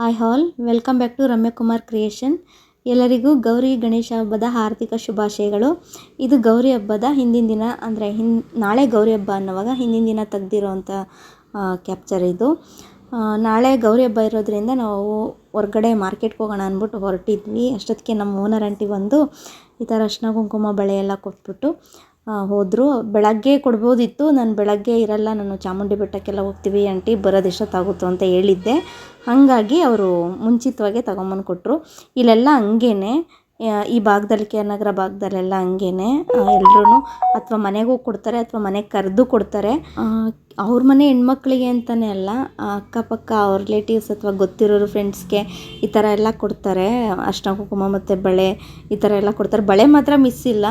Hi all welcome back to Ramyakumar creation ಎಲ್ಲರಿಗೂ ಗೌರಿ ಗಣೇಶ ಹಬ್ಬದ ಹಾರ್ದಿಕ ಶುಭಾಶಯಗಳು. ಇದು ಗೌರಿ ಹಬ್ಬದ ಹಿಂದಿನ ದಿನ, ಅಂದರೆ ಹಿನ್, ನಾಳೆ ಗೌರಿ ಹಬ್ಬ ಅನ್ನುವಾಗ ಹಿಂದಿನ ದಿನ ತೆಗ್ದಿರೋವಂಥ ಕ್ಯಾಪ್ಚರ್ ಇದು. ನಾಳೆ ಗೌರಿ ಹಬ್ಬ ಇರೋದ್ರಿಂದ ನಾವು ಹೊರ್ಗಡೆ ಮಾರ್ಕೆಟ್ಗೆ ಹೋಗೋಣ ಅಂದ್ಬಿಟ್ಟು ಹೊರಟಿದ್ವಿ. ಅಷ್ಟೊತ್ತಿಗೆ ನಮ್ಮ ಓನರ್ ಆಂಟಿ ಬಂದು ಈ ಥರ ಅರ್ಶಿನ ಕುಂಕುಮ ಬಳೆ ಎಲ್ಲ ಕೊಟ್ಬಿಟ್ಟು ಹೋದರು. ಬೆಳಗ್ಗೆ ಕೊಡ್ಬೋದಿತ್ತು. ನಾನು ಬೆಳಗ್ಗೆ ಇರಲ್ಲ. ನಾನು ಚಾಮುಂಡಿ ಬೆಟ್ಟಕ್ಕೆಲ್ಲ ಹೋಗ್ತೀವಿ, ಆಂಟಿ. ಬರೋದು ಎಷ್ಟೊತ್ತಾಗುತ್ತೋ ಅಂತ ಹೇಳಿದ್ದೆ. ಹಾಗಾಗಿ ಅವರು ಮುಂಚಿತವಾಗೇ ತಗೊಂಬಂದು ಕೊಟ್ಟರು ಇಲ್ಲೆಲ್ಲ ಹಂಗೇನೆ. ಈ ಭಾಗದಲ್ಲಿ, ಕೆ ನಗರ ಭಾಗದಲ್ಲೆಲ್ಲ ಹಂಗೇನೆ. ಎಲ್ಲರೂ ಅಥವಾ ಮನೆಗೂ ಕೊಡ್ತಾರೆ ಅಥವಾ ಮನೆಗೆ ಕರೆದು ಕೊಡ್ತಾರೆ. ಅವ್ರ ಮನೆ ಹೆಣ್ಮಕ್ಳಿಗೆ ಅಂತಲೇ ಅಲ್ಲ ಅಕ್ಕಪಕ್ಕ ಅವ್ರ ರಿಲೇಟಿವ್ಸ್ ಅಥವಾ ಗೊತ್ತಿರೋರು ಫ್ರೆಂಡ್ಸ್ಗೆ ಈ ಥರ ಎಲ್ಲ ಕೊಡ್ತಾರೆ. ಅಷ್ಟ ಕುಂಕುಮ ಮತ್ತು ಬಳೆ ಈ ಥರ ಎಲ್ಲ ಕೊಡ್ತಾರೆ. ಬಳೆ ಮಾತ್ರ ಮಿಸ್ ಇಲ್ಲ.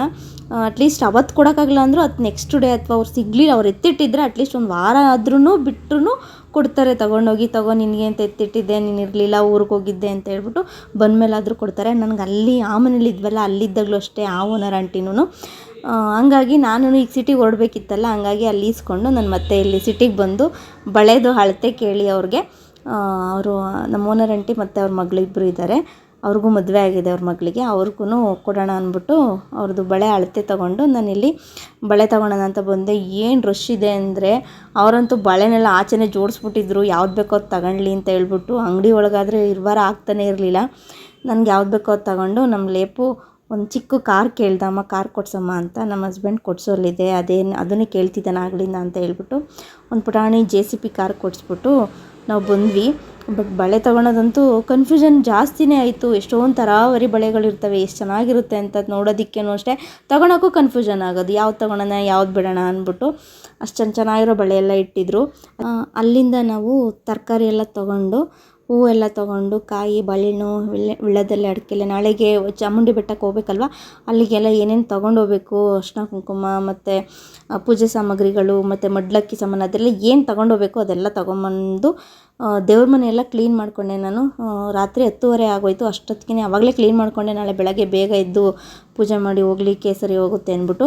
ಅಟ್ಲೀಸ್ಟ್ ಅವತ್ತು ಕೊಡೋಕ್ಕಾಗಲ್ಲ ಅಂದರೂ ಅದು ನೆಕ್ಸ್ಟ್ ಡೇ ಅಥವಾ ಅವ್ರು ಸಿಗಲಿಲ್ಲ, ಅವ್ರು ಎತ್ತಿಟ್ಟಿದ್ರೆ ಅಟ್ಲೀಸ್ಟ್ ಒಂದು ವಾರ ಆದ್ರೂ ಬಿಟ್ಟರು ಕೊಡ್ತಾರೆ. ತೊಗೊಂಡೋಗಿ, ತಗೋ, ನಿನಗೆ ಅಂತ ಎತ್ತಿಟ್ಟಿದ್ದೆ, ನೀನು ಇರಲಿಲ್ಲ, ಊರಿಗೆ ಹೋಗಿದ್ದೆ ಅಂತ ಹೇಳ್ಬಿಟ್ಟು ಬಂದಮೇಲಾದರೂ ಕೊಡ್ತಾರೆ. ನನಗೆ ಅಲ್ಲಿ, ಆ ಮನೇಲಿ ಇದ್ವಲ್ಲ, ಅಲ್ಲಿದ್ದಾಗಲೂ ಅಷ್ಟೇ ಆ ಓನರ್ ಆಂಟಿನೂ ಹಂಗಾಗಿ ನಾನು ಈಗ ಸಿಟಿಗೆ ಓಡಬೇಕಿತ್ತಲ್ಲ ಹಂಗಾಗಿ ಅಲ್ಲಿ ಇಸ್ಕೊಂಡು ನಾನು ಮತ್ತೆ ಇಲ್ಲಿ ಸಿಟಿಗೆ ಬಂದು ಬಳೆದು ಅಳತೆ ಕೇಳಿ ಅವ್ರಿಗೆ. ಅವರು, ನಮ್ಮ ಓನರ್ ಆಂಟಿ ಮತ್ತು ಅವ್ರ ಮಗಳಿಬ್ಬರು ಇದ್ದಾರೆ ಅವ್ರಿಗೂ ಮದುವೆ ಆಗಿದೆ ಅವ್ರ ಮಗಳಿಗೆ. ಅವ್ರಿಗೂ ಕೊಡೋಣ ಅಂದ್ಬಿಟ್ಟು ಅವ್ರದ್ದು ಬಳೆ ಅಳತೆ ತೊಗೊಂಡು ನಾನಿಲ್ಲಿ ಬಳೆ ತೊಗೊಳೋಣ ಅಂತ ಬಂದೆ. ಏನು ರಶ್ ಇದೆ ಅಂದರೆ ಅವರಂತೂ ಬಳೆನೆಲ್ಲ ಆಚೆನೆ ಜೋಡಿಸ್ಬಿಟ್ಟಿದ್ರು. ಯಾವ್ದು ಬೇಕೋ ಅದು ತಗೊಳ್ಳಿ ಅಂತ ಹೇಳ್ಬಿಟ್ಟು ಅಂಗಡಿ ಒಳಗಾದರೆ ಇರ್ವಾರ ಆಗ್ತಾನೇ ಇರಲಿಲ್ಲ. ನನಗೆ ಯಾವ್ದು ಬೇಕೋ ಅದು ತಗೊಂಡು ನಮ್ಮ ಲೇಪು ಒಂದು ಚಿಕ್ಕ ಕಾರ್ ಕೇಳ್ದಮ್ಮ, ಕಾರ್ ಕೊಡ್ಸಮ್ಮ ಅಂತ ನಮ್ಮ ಹಸ್ಬೆಂಡ್ ಕೊಡ್ಸೋಲ್ಲಿದೆ ಅದೇನು ಅದನ್ನೇ ಕೇಳ್ತಿದ್ದಾನೆ ಆಗಲಿಂದ ಅಂತ ಹೇಳ್ಬಿಟ್ಟು ಒಂದು ಪುಟಾಣಿ ಜೆ ಸಿ ಪಿ ಕಾರ್ ಕೊಡಿಸ್ಬಿಟ್ಟು ನಾವು ಬಂದ್ವಿ. ಬಟ್ ಬಳೆ ತೊಗೊಳೋದಂತೂ ಕನ್ಫ್ಯೂಷನ್ ಜಾಸ್ತಿನೇ ಆಯಿತು. ಎಷ್ಟೊಂದು ಥರಾವರಿ ಬಳೆಗಳಿರ್ತವೆ ಎಷ್ಟು ಚೆನ್ನಾಗಿರುತ್ತೆ ಅಂತ ನೋಡೋದಕ್ಕೇನು ಅಷ್ಟೇ. ತೊಗೊಳಕ್ಕೂ ಕನ್ಫ್ಯೂಷನ್ ಆಗೋದು. ಯಾವ್ದು ತೊಗೊಳೋಣ ಯಾವ್ದು ಬಿಡೋಣ ಅಂದ್ಬಿಟ್ಟು ಅಷ್ಟು ಚೆನ್ನ ಚೆನ್ನಾಗಿರೋ ಬಳೆ ಎಲ್ಲ ಇಟ್ಟಿದ್ರು ಅಲ್ಲಿಂದ ನಾವು ತರಕಾರಿ ಎಲ್ಲ ತೊಗೊಂಡು ಹೂವೆಲ್ಲ ತೊಗೊಂಡು ಕಾಯಿ ಬಾಳೆಹಣ್ಣು ವಿಳ್ಳೆ ವಿಳ್ಯದೆಲೆ ಅಡಿಕೆಲೆ ನಾಳೆಗೆ ಚಾಮುಂಡಿ ಬೆಟ್ಟಕ್ಕೆ ಹೋಗ್ಬೇಕಲ್ವ? ಅಲ್ಲಿಗೆಲ್ಲ ಏನೇನು ತೊಗೊಂಡು ಹೋಗ್ಬೇಕು ಅರ್ಶಿನ, ಕುಂಕುಮ ಮತ್ತು ಪೂಜೆ ಸಾಮಗ್ರಿಗಳು ಮತ್ತು ಮಡ್ಲಕ್ಕಿ ಸಾಮಾನು, ಅದೆಲ್ಲ ಏನು ತೊಗೊಂಡು ಹೋಗ್ಬೇಕು ಅದೆಲ್ಲ ತೊಗೊಂಬಂದು ದೇವ್ರ ಮನೆ ಎಲ್ಲ ಕ್ಲೀನ್ ಮಾಡಿಕೊಂಡೆ ನಾನು. ರಾತ್ರಿ ಹತ್ತುವರೆ ಆಗೋಯಿತು. ಅಷ್ಟೊತ್ತಿಗೆ ಆವಾಗಲೇ ಕ್ಲೀನ್ ಮಾಡಿಕೊಂಡೆ. ನಾಳೆ ಬೆಳಗ್ಗೆ ಬೇಗ ಎದ್ದು ಪೂಜೆ ಮಾಡಿ ಹೋಗಲಿ, ಕೇಸರಿ ಹೋಗುತ್ತೆ ಅಂದ್ಬಿಟ್ಟು.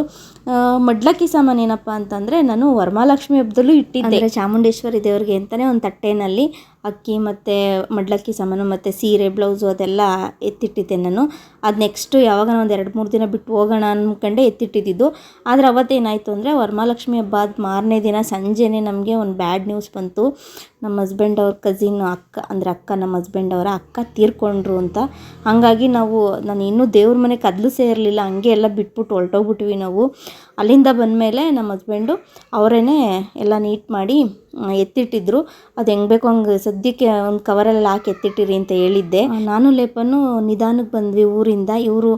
ಮಡ್ಲಕ್ಕಿ ಸಾಮಾನು ಏನಪ್ಪ ಅಂತಂದರೆ ನಾನು ವರಮಹಾಲಕ್ಷ್ಮಿ ಹಬ್ಬದಲ್ಲೂ ಇಟ್ಟಿದ್ದೆ. ಅಂದರೆ ಚಾಮುಂಡೇಶ್ವರಿ ದೇವ್ರಿಗೆ ಅಂತಲೇ ಒಂದು ತಟ್ಟೆನಲ್ಲಿ ಅಕ್ಕಿ ಮತ್ತು ಮಡ್ಲಕ್ಕಿ ಸಾಮಾನು ಮತ್ತು ಸೀರೆ ಬ್ಲೌಸು ಅದೆಲ್ಲ ಎತ್ತಿಟ್ಟಿದ್ದೆ ನಾನು. ಅದು ನೆಕ್ಸ್ಟು ಯಾವಾಗ ಒಂದು ಎರಡು ಮೂರು ದಿನ ಬಿಟ್ಟು ಹೋಗೋಣ ಅಂದ್ಕೊಂಡೆ ಎತ್ತಿಟ್ಟಿದ್ದು. ಆದರೆ ಅವತ್ತೇನಾಯಿತು ಅಂದರೆ ವರಮಹಾಲಕ್ಷ್ಮಿ ಹಬ್ಬ ಅದು ಮಾರನೇ ದಿನ ಸಂಜೆನೇ ನಮಗೆ ಒಂದು ಬ್ಯಾಡ್ ನ್ಯೂಸ್ ಬಂತು. ನಮ್ಮ ಹಸ್ಬೆಂಡ್ ಅವ್ರ ಕಸಿನ್ ಅಕ್ಕ ಅಂದರೆ ಅಕ್ಕ ನಮ್ಮ ಹಸ್ಬೆಂಡ್ ಅವರ ಅಕ್ಕ ತೀರ್ಕೊಂಡ್ರು ಅಂತ. ಹಾಗಾಗಿ ನಾವು ನಾನು ಇನ್ನೂ ದೇವ್ರ ಮನೆ ಕದಲು ಸೇರಲಿಲ್ಲ ಹಂಗೆ ಎಲ್ಲ ಬಿಟ್ಬಿಟ್ಟು ಹೊರಟೋಗ್ಬಿಟ್ವಿ ನಾವು. ಅಲ್ಲಿಂದ ಬಂದಮೇಲೆ ನಮ್ಮ ಹಸ್ಬೆಂಡು ಅವರೇ ಎಲ್ಲ ನೀಟ್ ಮಾಡಿ ಎತ್ತಿಟ್ಟಿದ್ರು. ಅದು ಹೆಂಗೆ ಬೇಕು ಹಂಗೆ ಸದ್ಯಕ್ಕೆ ಒಂದು ಕವರಲ್ಲಿ ಹಾಕಿ ಎತ್ತಿಟ್ಟಿರಿ ಅಂತ ಹೇಳಿದ್ದೆ. ನಾನು ಲೇಪನು ನಿಧಾನಕ್ಕೆ ಬಂದ್ವಿ ಊರಿಂದ. ಇವರು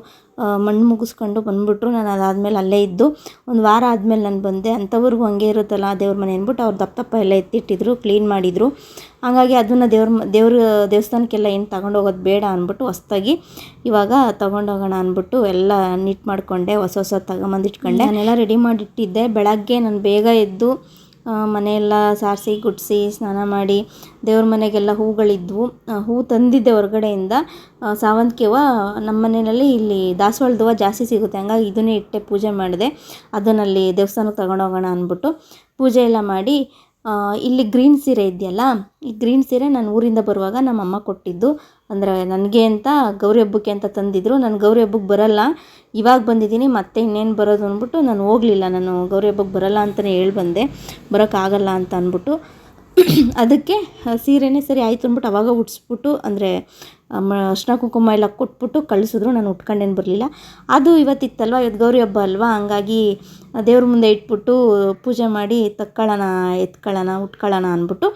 ಮಣ್ಣು ಮುಗಿಸ್ಕೊಂಡು ಬಂದ್ಬಿಟ್ರು. ನಾನು ಅದಾದಮೇಲೆ ಅಲ್ಲೇ ಇದ್ದು ಒಂದು ವಾರ ಆದಮೇಲೆ ನಾನು ಬಂದೆ. ಅಂಥವ್ರಿಗೂ ಹಂಗೆ ಇರುತ್ತಲ್ಲ ದೇವ್ರ ಮನೆ ಅಂದ್ಬಿಟ್ಟು ಅವ್ರು ದಪ್ಪ ದಪ್ಪ ಎಲ್ಲ ಎತ್ತಿಟ್ಟಿದ್ರು, ಕ್ಲೀನ್ ಮಾಡಿದರು. ಹಾಗಾಗಿ ಅದನ್ನು ದೇವ್ರ ದೇವ್ರ ದೇವಸ್ಥಾನಕ್ಕೆಲ್ಲ ಏನು ತಗೊಂಡು ಹೋಗೋದು ಬೇಡ ಅಂದ್ಬಿಟ್ಟು ಹೊಸ್ದಾಗಿ ಇವಾಗ ತಗೊಂಡೋಗೋಣ ಅಂದ್ಬಿಟ್ಟು ಎಲ್ಲ ನೀಟ್ ಮಾಡಿಕೊಂಡೆ, ಹೊಸ ಹೊಸ ತಗೊಂಬಂದಿಟ್ಕೊಂಡೆ. ನಾನೆಲ್ಲ ರೆಡಿ ಮಾಡಿಟ್ಟಿದ್ದೆ. ಬೆಳಗ್ಗೆ ನಾನು ಬೇಗ ಎದ್ದು ಮನೆಯೆಲ್ಲ ಸಾರಿಸಿ, ಗುಡಿಸಿ, ಸ್ನಾನ ಮಾಡಿ ದೇವ್ರ ಮನೆಗೆಲ್ಲ ಹೂಗಳಿದ್ವು. ಹೂ ತಂದಿದ್ದೆ ಹೊರಗಡೆಯಿಂದ. ಸಾವಂತಿಗೆ ಹೂವು ನಮ್ಮ ಮನೆಯಲ್ಲಿ ಇಲ್ಲಿ ದಾಸವಾಳದ ಹೂವು ಜಾಸ್ತಿ ಸಿಗುತ್ತೆ. ಹಂಗಾಗಿ ಇದನ್ನೇ ಇಟ್ಟೆ ಪೂಜೆ ಮಾಡಿದೆ. ಅದನ್ನಲ್ಲಿ ದೇವಸ್ಥಾನಕ್ಕೆ ತಗೊಂಡೋಗೋಣ ಅಂದ್ಬಿಟ್ಟು ಪೂಜೆ ಎಲ್ಲ ಮಾಡಿ ಇಲ್ಲಿ ಗ್ರೀನ್ ಸೀರೆ ಇದೆಯಲ್ಲ, ಈ ಗ್ರೀನ್ ಸೀರೆ ನಾನು ಊರಿಂದ ಬರುವಾಗ ನಮ್ಮಮ್ಮ ಕೊಟ್ಟಿದ್ದು. ಅಂದರೆ ನನಗೆ ಅಂತ, ಗೌರಿ ಹಬ್ಬಕ್ಕೆ ಅಂತ ತಂದಿದ್ರು. ನಾನು ಗೌರಿ ಹಬ್ಬಕ್ಕೆ ಬರಲ್ಲ. ಇವಾಗ ಬಂದಿದ್ದೀನಿ, ಮತ್ತೆ ಇನ್ನೇನು ಬರೋದು ಅಂದ್ಬಿಟ್ಟು ನಾನು ಹೋಗಲಿಲ್ಲ. ನಾನು ಗೌರಿ ಹಬ್ಬಕ್ಕೆ ಬರಲ್ಲ ಅಂತಲೇ ಹೇಳಿ ಬಂದೆ ಬರೋಕ್ಕಾಗಲ್ಲ ಅಂತ ಅಂದ್ಬಿಟ್ಟು. ಅದಕ್ಕೆ ಸೀರೆನೇ ಸರಿ ಆಯಿತು ಅಂದ್ಬಿಟ್ಟು ಅವಾಗ ಉಡಿಸ್ಬಿಟ್ಟು ಅಂದರೆ ಅರ್ಶಿನ ಕುಂಕುಮ ಎಲ್ಲ ಕೊಟ್ಬಿಟ್ಟು ಕಳಿಸಿದ್ರು, ನಾನು ಉಟ್ಕೊಂಡೇನು ಬರಲಿಲ್ಲ. ಅದು ಇವತ್ತಿತ್ತಲ್ವ, ಇವತ್ತು ಗೌರಿ ಹಬ್ಬ ಅಲ್ವಾ, ಹಂಗಾಗಿ ದೇವ್ರ ಮುಂದೆ ಇಟ್ಬಿಟ್ಟು ಪೂಜೆ ಮಾಡಿ ತಕ್ಕೊಳ್ಳೋಣ ಎತ್ಕೊಳ್ಳೋಣ ಉಟ್ಕೊಳ್ಳೋಣ ಅಂದ್ಬಿಟ್ಟು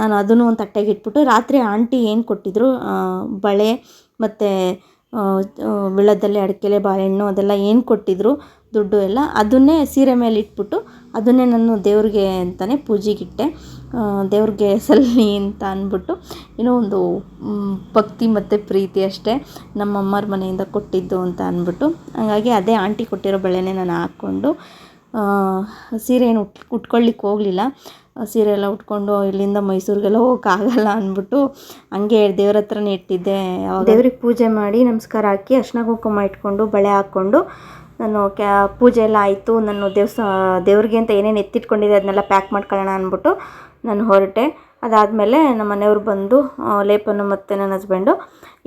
ನಾನು ಅದನ್ನು ಒಂದು ತಟ್ಟೆಗೆ ಇಟ್ಬಿಟ್ಟು, ರಾತ್ರಿ ಆಂಟಿ ಏನು ಕೊಟ್ಟಿದ್ರು ಬಳೆ ಮತ್ತು ವಿಳದಲ್ಲಿ ಅಡಿಕೆಲೆ ಬಾಳೆಹಣ್ಣು ಅದೆಲ್ಲ ಏನು ಕೊಟ್ಟಿದ್ರು, ದುಡ್ಡು ಎಲ್ಲ, ಅದನ್ನೇ ಸೀರೆ ಮೇಲೆ ಇಟ್ಬಿಟ್ಟು ಅದನ್ನೇ ನಾನು ದೇವ್ರಿಗೆ ಅಂತಲೇ ಪೂಜೆಗಿಟ್ಟೆ. ದೇವ್ರಿಗೆ ಸಲ್ಲಿ ಅಂತ ಅಂದ್ಬಿಟ್ಟು ಏನೋ ಒಂದು ಭಕ್ತಿ ಮತ್ತು ಪ್ರೀತಿ ಅಷ್ಟೇ ನಮ್ಮ ಅಮ್ಮರ ಮನೆಯಿಂದ ಕೊಟ್ಟಿದ್ದು ಅಂತ ಅಂದ್ಬಿಟ್ಟು. ಹಾಗಾಗಿ ಅದೇ ಆಂಟಿ ಕೊಟ್ಟಿರೋ ಬಳೆನೇ ನಾನು ಹಾಕ್ಕೊಂಡು ಸೀರೆ ಏನು ಉಟ್ ಉಟ್ಕೊಳ್ಳಿಕ್ಕೆ ಹೋಗಲಿಲ್ಲ. ಸೀರೆ ಎಲ್ಲ ಉಟ್ಕೊಂಡು ಇಲ್ಲಿಂದ ಮೈಸೂರಿಗೆಲ್ಲ ಹೋಗೋಕ್ಕಾಗಲ್ಲ ಅಂದ್ಬಿಟ್ಟು ಹಂಗೆ ದೇವ್ರ ಹತ್ರನೇ ಇಟ್ಟಿದ್ದೆ. ದೇವ್ರಿಗೆ ಪೂಜೆ ಮಾಡಿ ನಮಸ್ಕಾರ ಹಾಕಿ ಅರ್ಶಿನ ಕುಂಕುಮ ಇಟ್ಕೊಂಡು ಬಳೆ ಹಾಕ್ಕೊಂಡು ನಾನು ಕ್ಯಾ ಪೂಜೆ ಎಲ್ಲ ಆಯಿತು, ನಾನು ದೇವ್ಸ, ದೇವ್ರಿಗೆ ಅಂತ ಏನೇನು ಎತ್ತಿಟ್ಕೊಂಡಿದ್ದೆ ಅದನ್ನೆಲ್ಲ ಪ್ಯಾಕ್ ಮಾಡ್ಕೊಳ್ಳೋಣ ಅಂದ್ಬಿಟ್ಟು ನಾನು ಹೊರಟೆ. ಅದಾದಮೇಲೆ ನಮ್ಮ ಮನೆಯವ್ರು ಬಂದು ಲೇಪನು ಮತ್ತು ನನ್ನ ಹಸ್ಬೆಂಡು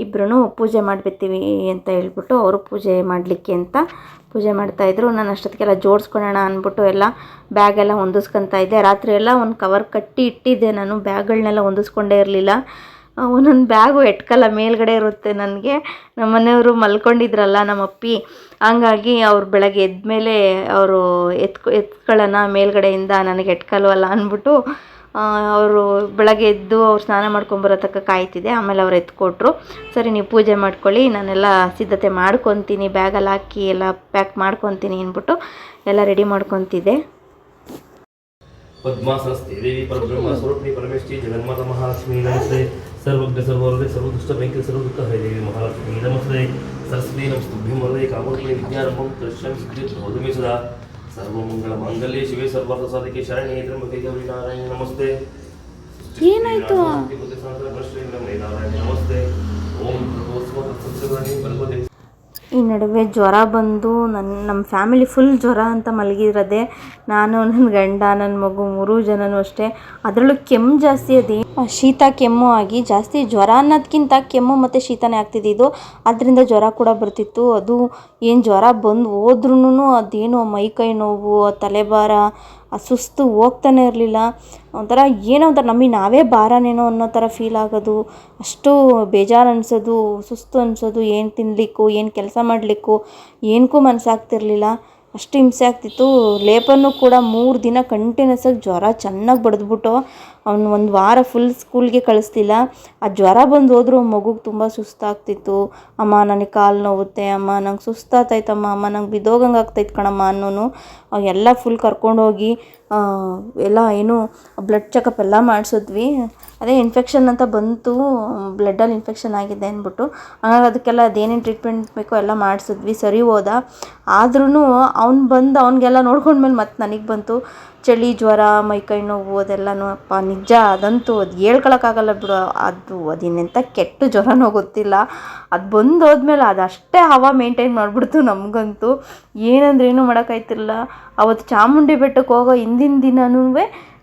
ಇಬ್ಬರೂ ಪೂಜೆ ಮಾಡಿಬಿಡ್ತೀವಿ ಅಂತ ಹೇಳ್ಬಿಟ್ಟು ಅವರು ಪೂಜೆ ಮಾಡಲಿಕ್ಕೆ ಅಂತ ಪೂಜೆ ಮಾಡ್ತಾಯಿದ್ರು ನಾನು ಅಷ್ಟೊತ್ತಿಗೆಲ್ಲ ಜೋಡಿಸ್ಕೊಳ್ಳೋಣ ಅಂದ್ಬಿಟ್ಟು ಎಲ್ಲ ಬ್ಯಾಗೆಲ್ಲ ಹೊಂದಿಸ್ಕೊತಾ ಇದ್ದೆ. ರಾತ್ರಿ ಎಲ್ಲ ಒಂದು ಕವರ್ ಕಟ್ಟಿ ಇಟ್ಟಿದ್ದೆ ನಾನು. ಬ್ಯಾಗ್ಗಳನ್ನೆಲ್ಲ ಹೊಂದಿಸ್ಕೊಂಡೇ ಇರಲಿಲ್ಲ. ಒಂದೊಂದು ಬ್ಯಾಗು ಎಟ್ಕಲ್ಲ, ಮೇಲ್ಗಡೆ ಇರುತ್ತೆ ನನಗೆ. ನಮ್ಮ ಮನೆಯವರು ಮಲ್ಕೊಂಡಿದ್ರಲ್ಲ ನಮ್ಮ ಅಪ್ಪಿ ಹಂಗಾಗಿ ಅವ್ರು ಬೆಳಗ್ಗೆ ಎದ್ದ ಮೇಲೆ ಅವರು ಎತ್ಕೊ, ಎತ್ಕೊಳ್ಳೋಣ, ಮೇಲುಗಡೆಯಿಂದ ನನಗೆ ಎಟ್ಕಲ್ವಲ್ಲ ಅಂದ್ಬಿಟ್ಟು ಅವರು ಬೆಳಗ್ಗೆ ಎದ್ದು ಅವ್ರು ಸ್ನಾನ ಮಾಡ್ಕೊಂಬರೋ ತನಕ ಕಾಯ್ತಿದ್ದೆ. ಆಮೇಲೆ ಅವ್ರು ಎತ್ಕೊಟ್ರು. ಸರಿ, ನೀವು ಪೂಜೆ ಮಾಡ್ಕೊಳ್ಳಿ, ನಾನೆಲ್ಲ ಸಿದ್ಧತೆ ಮಾಡ್ಕೊತೀನಿ, ಬ್ಯಾಗಲ್ಲಿ ಹಾಕಿ ಎಲ್ಲ ಪ್ಯಾಕ್ ಮಾಡ್ಕೊತೀನಿ ಅಂದ್ಬಿಟ್ಟು ಎಲ್ಲ ರೆಡಿ ಮಾಡ್ಕೊತಿದ್ದೆ. ಪದ್ಮಾಸನಸ್ತೆ, ದೇವಿ ಪರಬ್ರಹ್ಮ ಸ್ವರೂಪಿ ಪರಮೇಶ್ವರಿ, ಜಗನ್ಮಾತ ಮಹಾಲಕ್ಷ್ಮಿ, ನಮಸ್ತೆ. सर्वज्ञ सर्ववरदे सर्वदुष्ट भयंकर सर्वदुःख है देवी महालक्ष्मी नमस्ते सरस्वती नमस्तुभ्यं वरदे कामरूपिणी विद्यारम्भं दर्शनं सिद्धिर्भवतु सदा सर्वमङ्गलमाङ्गल्ये शिवे सर्वार्थसाधिके शरण्ये त्र्यम्बके गौरी नारायणी नमस्ते ಏನಾಯ್ತು? नारायणी नमस्ते ओम भगवत्स्व तत्सत्सर्वाणि भगवते ಈ ನಡುವೆ ಜ್ವರ ಬಂದು ನನ್ನ ನಮ್ಮ ಫ್ಯಾಮಿಲಿ ಫುಲ್ ಜ್ವರ ಅಂತ ಮಲಗಿರೋದೆ ನಾನು ನನ್ನ ಗಂಡ ನನ್ನ ಮಗು ಮೂರು ಜನನೂ ಅಷ್ಟೇ ಅದರಲ್ಲೂ ಕೆಮ್ಮು ಜಾಸ್ತಿ ಅದೇ ಶೀತ ಕೆಮ್ಮು ಆಗಿ ಜಾಸ್ತಿ ಜ್ವರ ಅನ್ನೋದಕ್ಕಿಂತ ಕೆಮ್ಮು ಮತ್ತು ಶೀತನೇ ಆಗ್ತಿದ್ದಿದ್ದು ಅದರಿಂದ ಜ್ವರ ಕೂಡ ಬರ್ತಿತ್ತು. ಅದು ಏನು ಜ್ವರ ಬಂದು ಹೋದ್ರೂ ಅದೇನೋ ಮೈಕೈ ನೋವು ತಲೆಭಾರ ಸುಸ್ತು ಹೋಗ್ತಾನೆ ಇರಲಿಲ್ಲ. ಒಂಥರ ಏನೋ ಒಂಥರ ನಮಗೆ ನಾವೇ ಭಾರನೇನೋ ಅನ್ನೋ ಥರ ಫೀಲ್ ಆಗೋದು. ಅಷ್ಟು ಬೇಜಾರು ಅನಿಸೋದು, ಸುಸ್ತು ಅನಿಸೋದು. ಏನು ತಿನ್ನಲಿಕ್ಕೂ ಏನು ಕೆಲಸ ಮಾಡಲಿಕ್ಕೂ ಏನಕ್ಕೂ ಮನಸ್ಸಾಗ್ತಿರ್ಲಿಲ್ಲ ಅಷ್ಟು ಹಿಂಸೆ ಆಗ್ತಿತ್ತು. ಲೇಪನ್ನು ಕೂಡ ಮೂರು ದಿನ ಕಂಟಿನ್ಯೂಸ್ ಆಗಿ ಜ್ವರ ಚೆನ್ನಾಗಿ ಬಡಿದ್ಬಿಟ್ಟು ಅವ್ನು ಒಂದು ವಾರ ಫುಲ್ ಸ್ಕೂಲ್ಗೆ ಕಳಿಸ್ತಿಲ್ಲ. ಆ ಜ್ವರ ಬಂದು ಹೋದರೂ ಮಗುಗೆ ತುಂಬ ಸುಸ್ತಾಗ್ತಿತ್ತು. ಅಮ್ಮ ನನಗೆ ಕಾಲು ನೋವುತ್ತೆ, ಅಮ್ಮ ನಂಗೆ ಸುಸ್ತಾಗ್ತೈತಮ್ಮ ಅಮ್ಮ ನಂಗೆ ಬಿದ್ದೋಗಂಗೆ ಆಗ್ತೈತೆ ಕಣಮ್ಮ ಅನ್ನೋನು ಎಲ್ಲ ಫುಲ್ ಕರ್ಕೊಂಡೋಗಿ ಎಲ್ಲ ಏನು ಬ್ಲಡ್ ಚೆಕಪ್ ಎಲ್ಲ ಮಾಡಿಸಿದ್ವಿ. ಅದೇ ಇನ್ಫೆಕ್ಷನ್ ಅಂತ ಬಂತು ಬ್ಲಡ್ಡಲ್ಲಿ ಇನ್ಫೆಕ್ಷನ್ ಆಗಿದೆ ಅಂದ್ಬಿಟ್ಟು. ಹಾಗಾಗಿ ಅದಕ್ಕೆಲ್ಲ ಅದೇನೇನು ಟ್ರೀಟ್ಮೆಂಟ್ ಬೇಕೋ ಎಲ್ಲ ಮಾಡಿಸಿದ್ವಿ, ಸರಿ ಹೋದ. ಆದ್ರೂ ಅವ್ನು ಬಂದು ಅವ್ನಿಗೆಲ್ಲ ನೋಡ್ಕೊಂಡ್ಮೇಲೆ ಮತ್ತೆ ನನಗೆ ಬಂತು. ಚಳಿ, ಜ್ವರ ಮೈಕೈ ನೋವು, ಅದೆಲ್ಲನೂ ಅಪ್ಪ ನಿಜ ಅದಂತೂ ಅದು ಹೇಳ್ಕೊಳಕ್ಕಾಗಲ್ಲ ಬಿಡು. ಅದು ಅದಿನ್ನೆಂಥ ಕೆಟ್ಟ ಜ್ವರನೋ ಗೊತ್ತಿಲ್ಲ. ಅದು ಬಂದು ಹೋದ್ಮೇಲೆ ಅದಷ್ಟೇ ಅಷ್ಟೇ ಹವಾ ಮೇಂಟೈನ್ ಮಾಡಿಬಿಡ್ತು ನಮಗಂತೂ. ಏನಂದ್ರೆ ಏನೂ ಮಾಡೋಕ್ಕಾಯ್ತಿರಲಿಲ್ಲ ಅವತ್ತು ಚಾಮುಂಡಿ ಬೆಟ್ಟಕ್ಕೆ ಹೋಗೋ ಹಿಂದಿನ ದಿನನೂ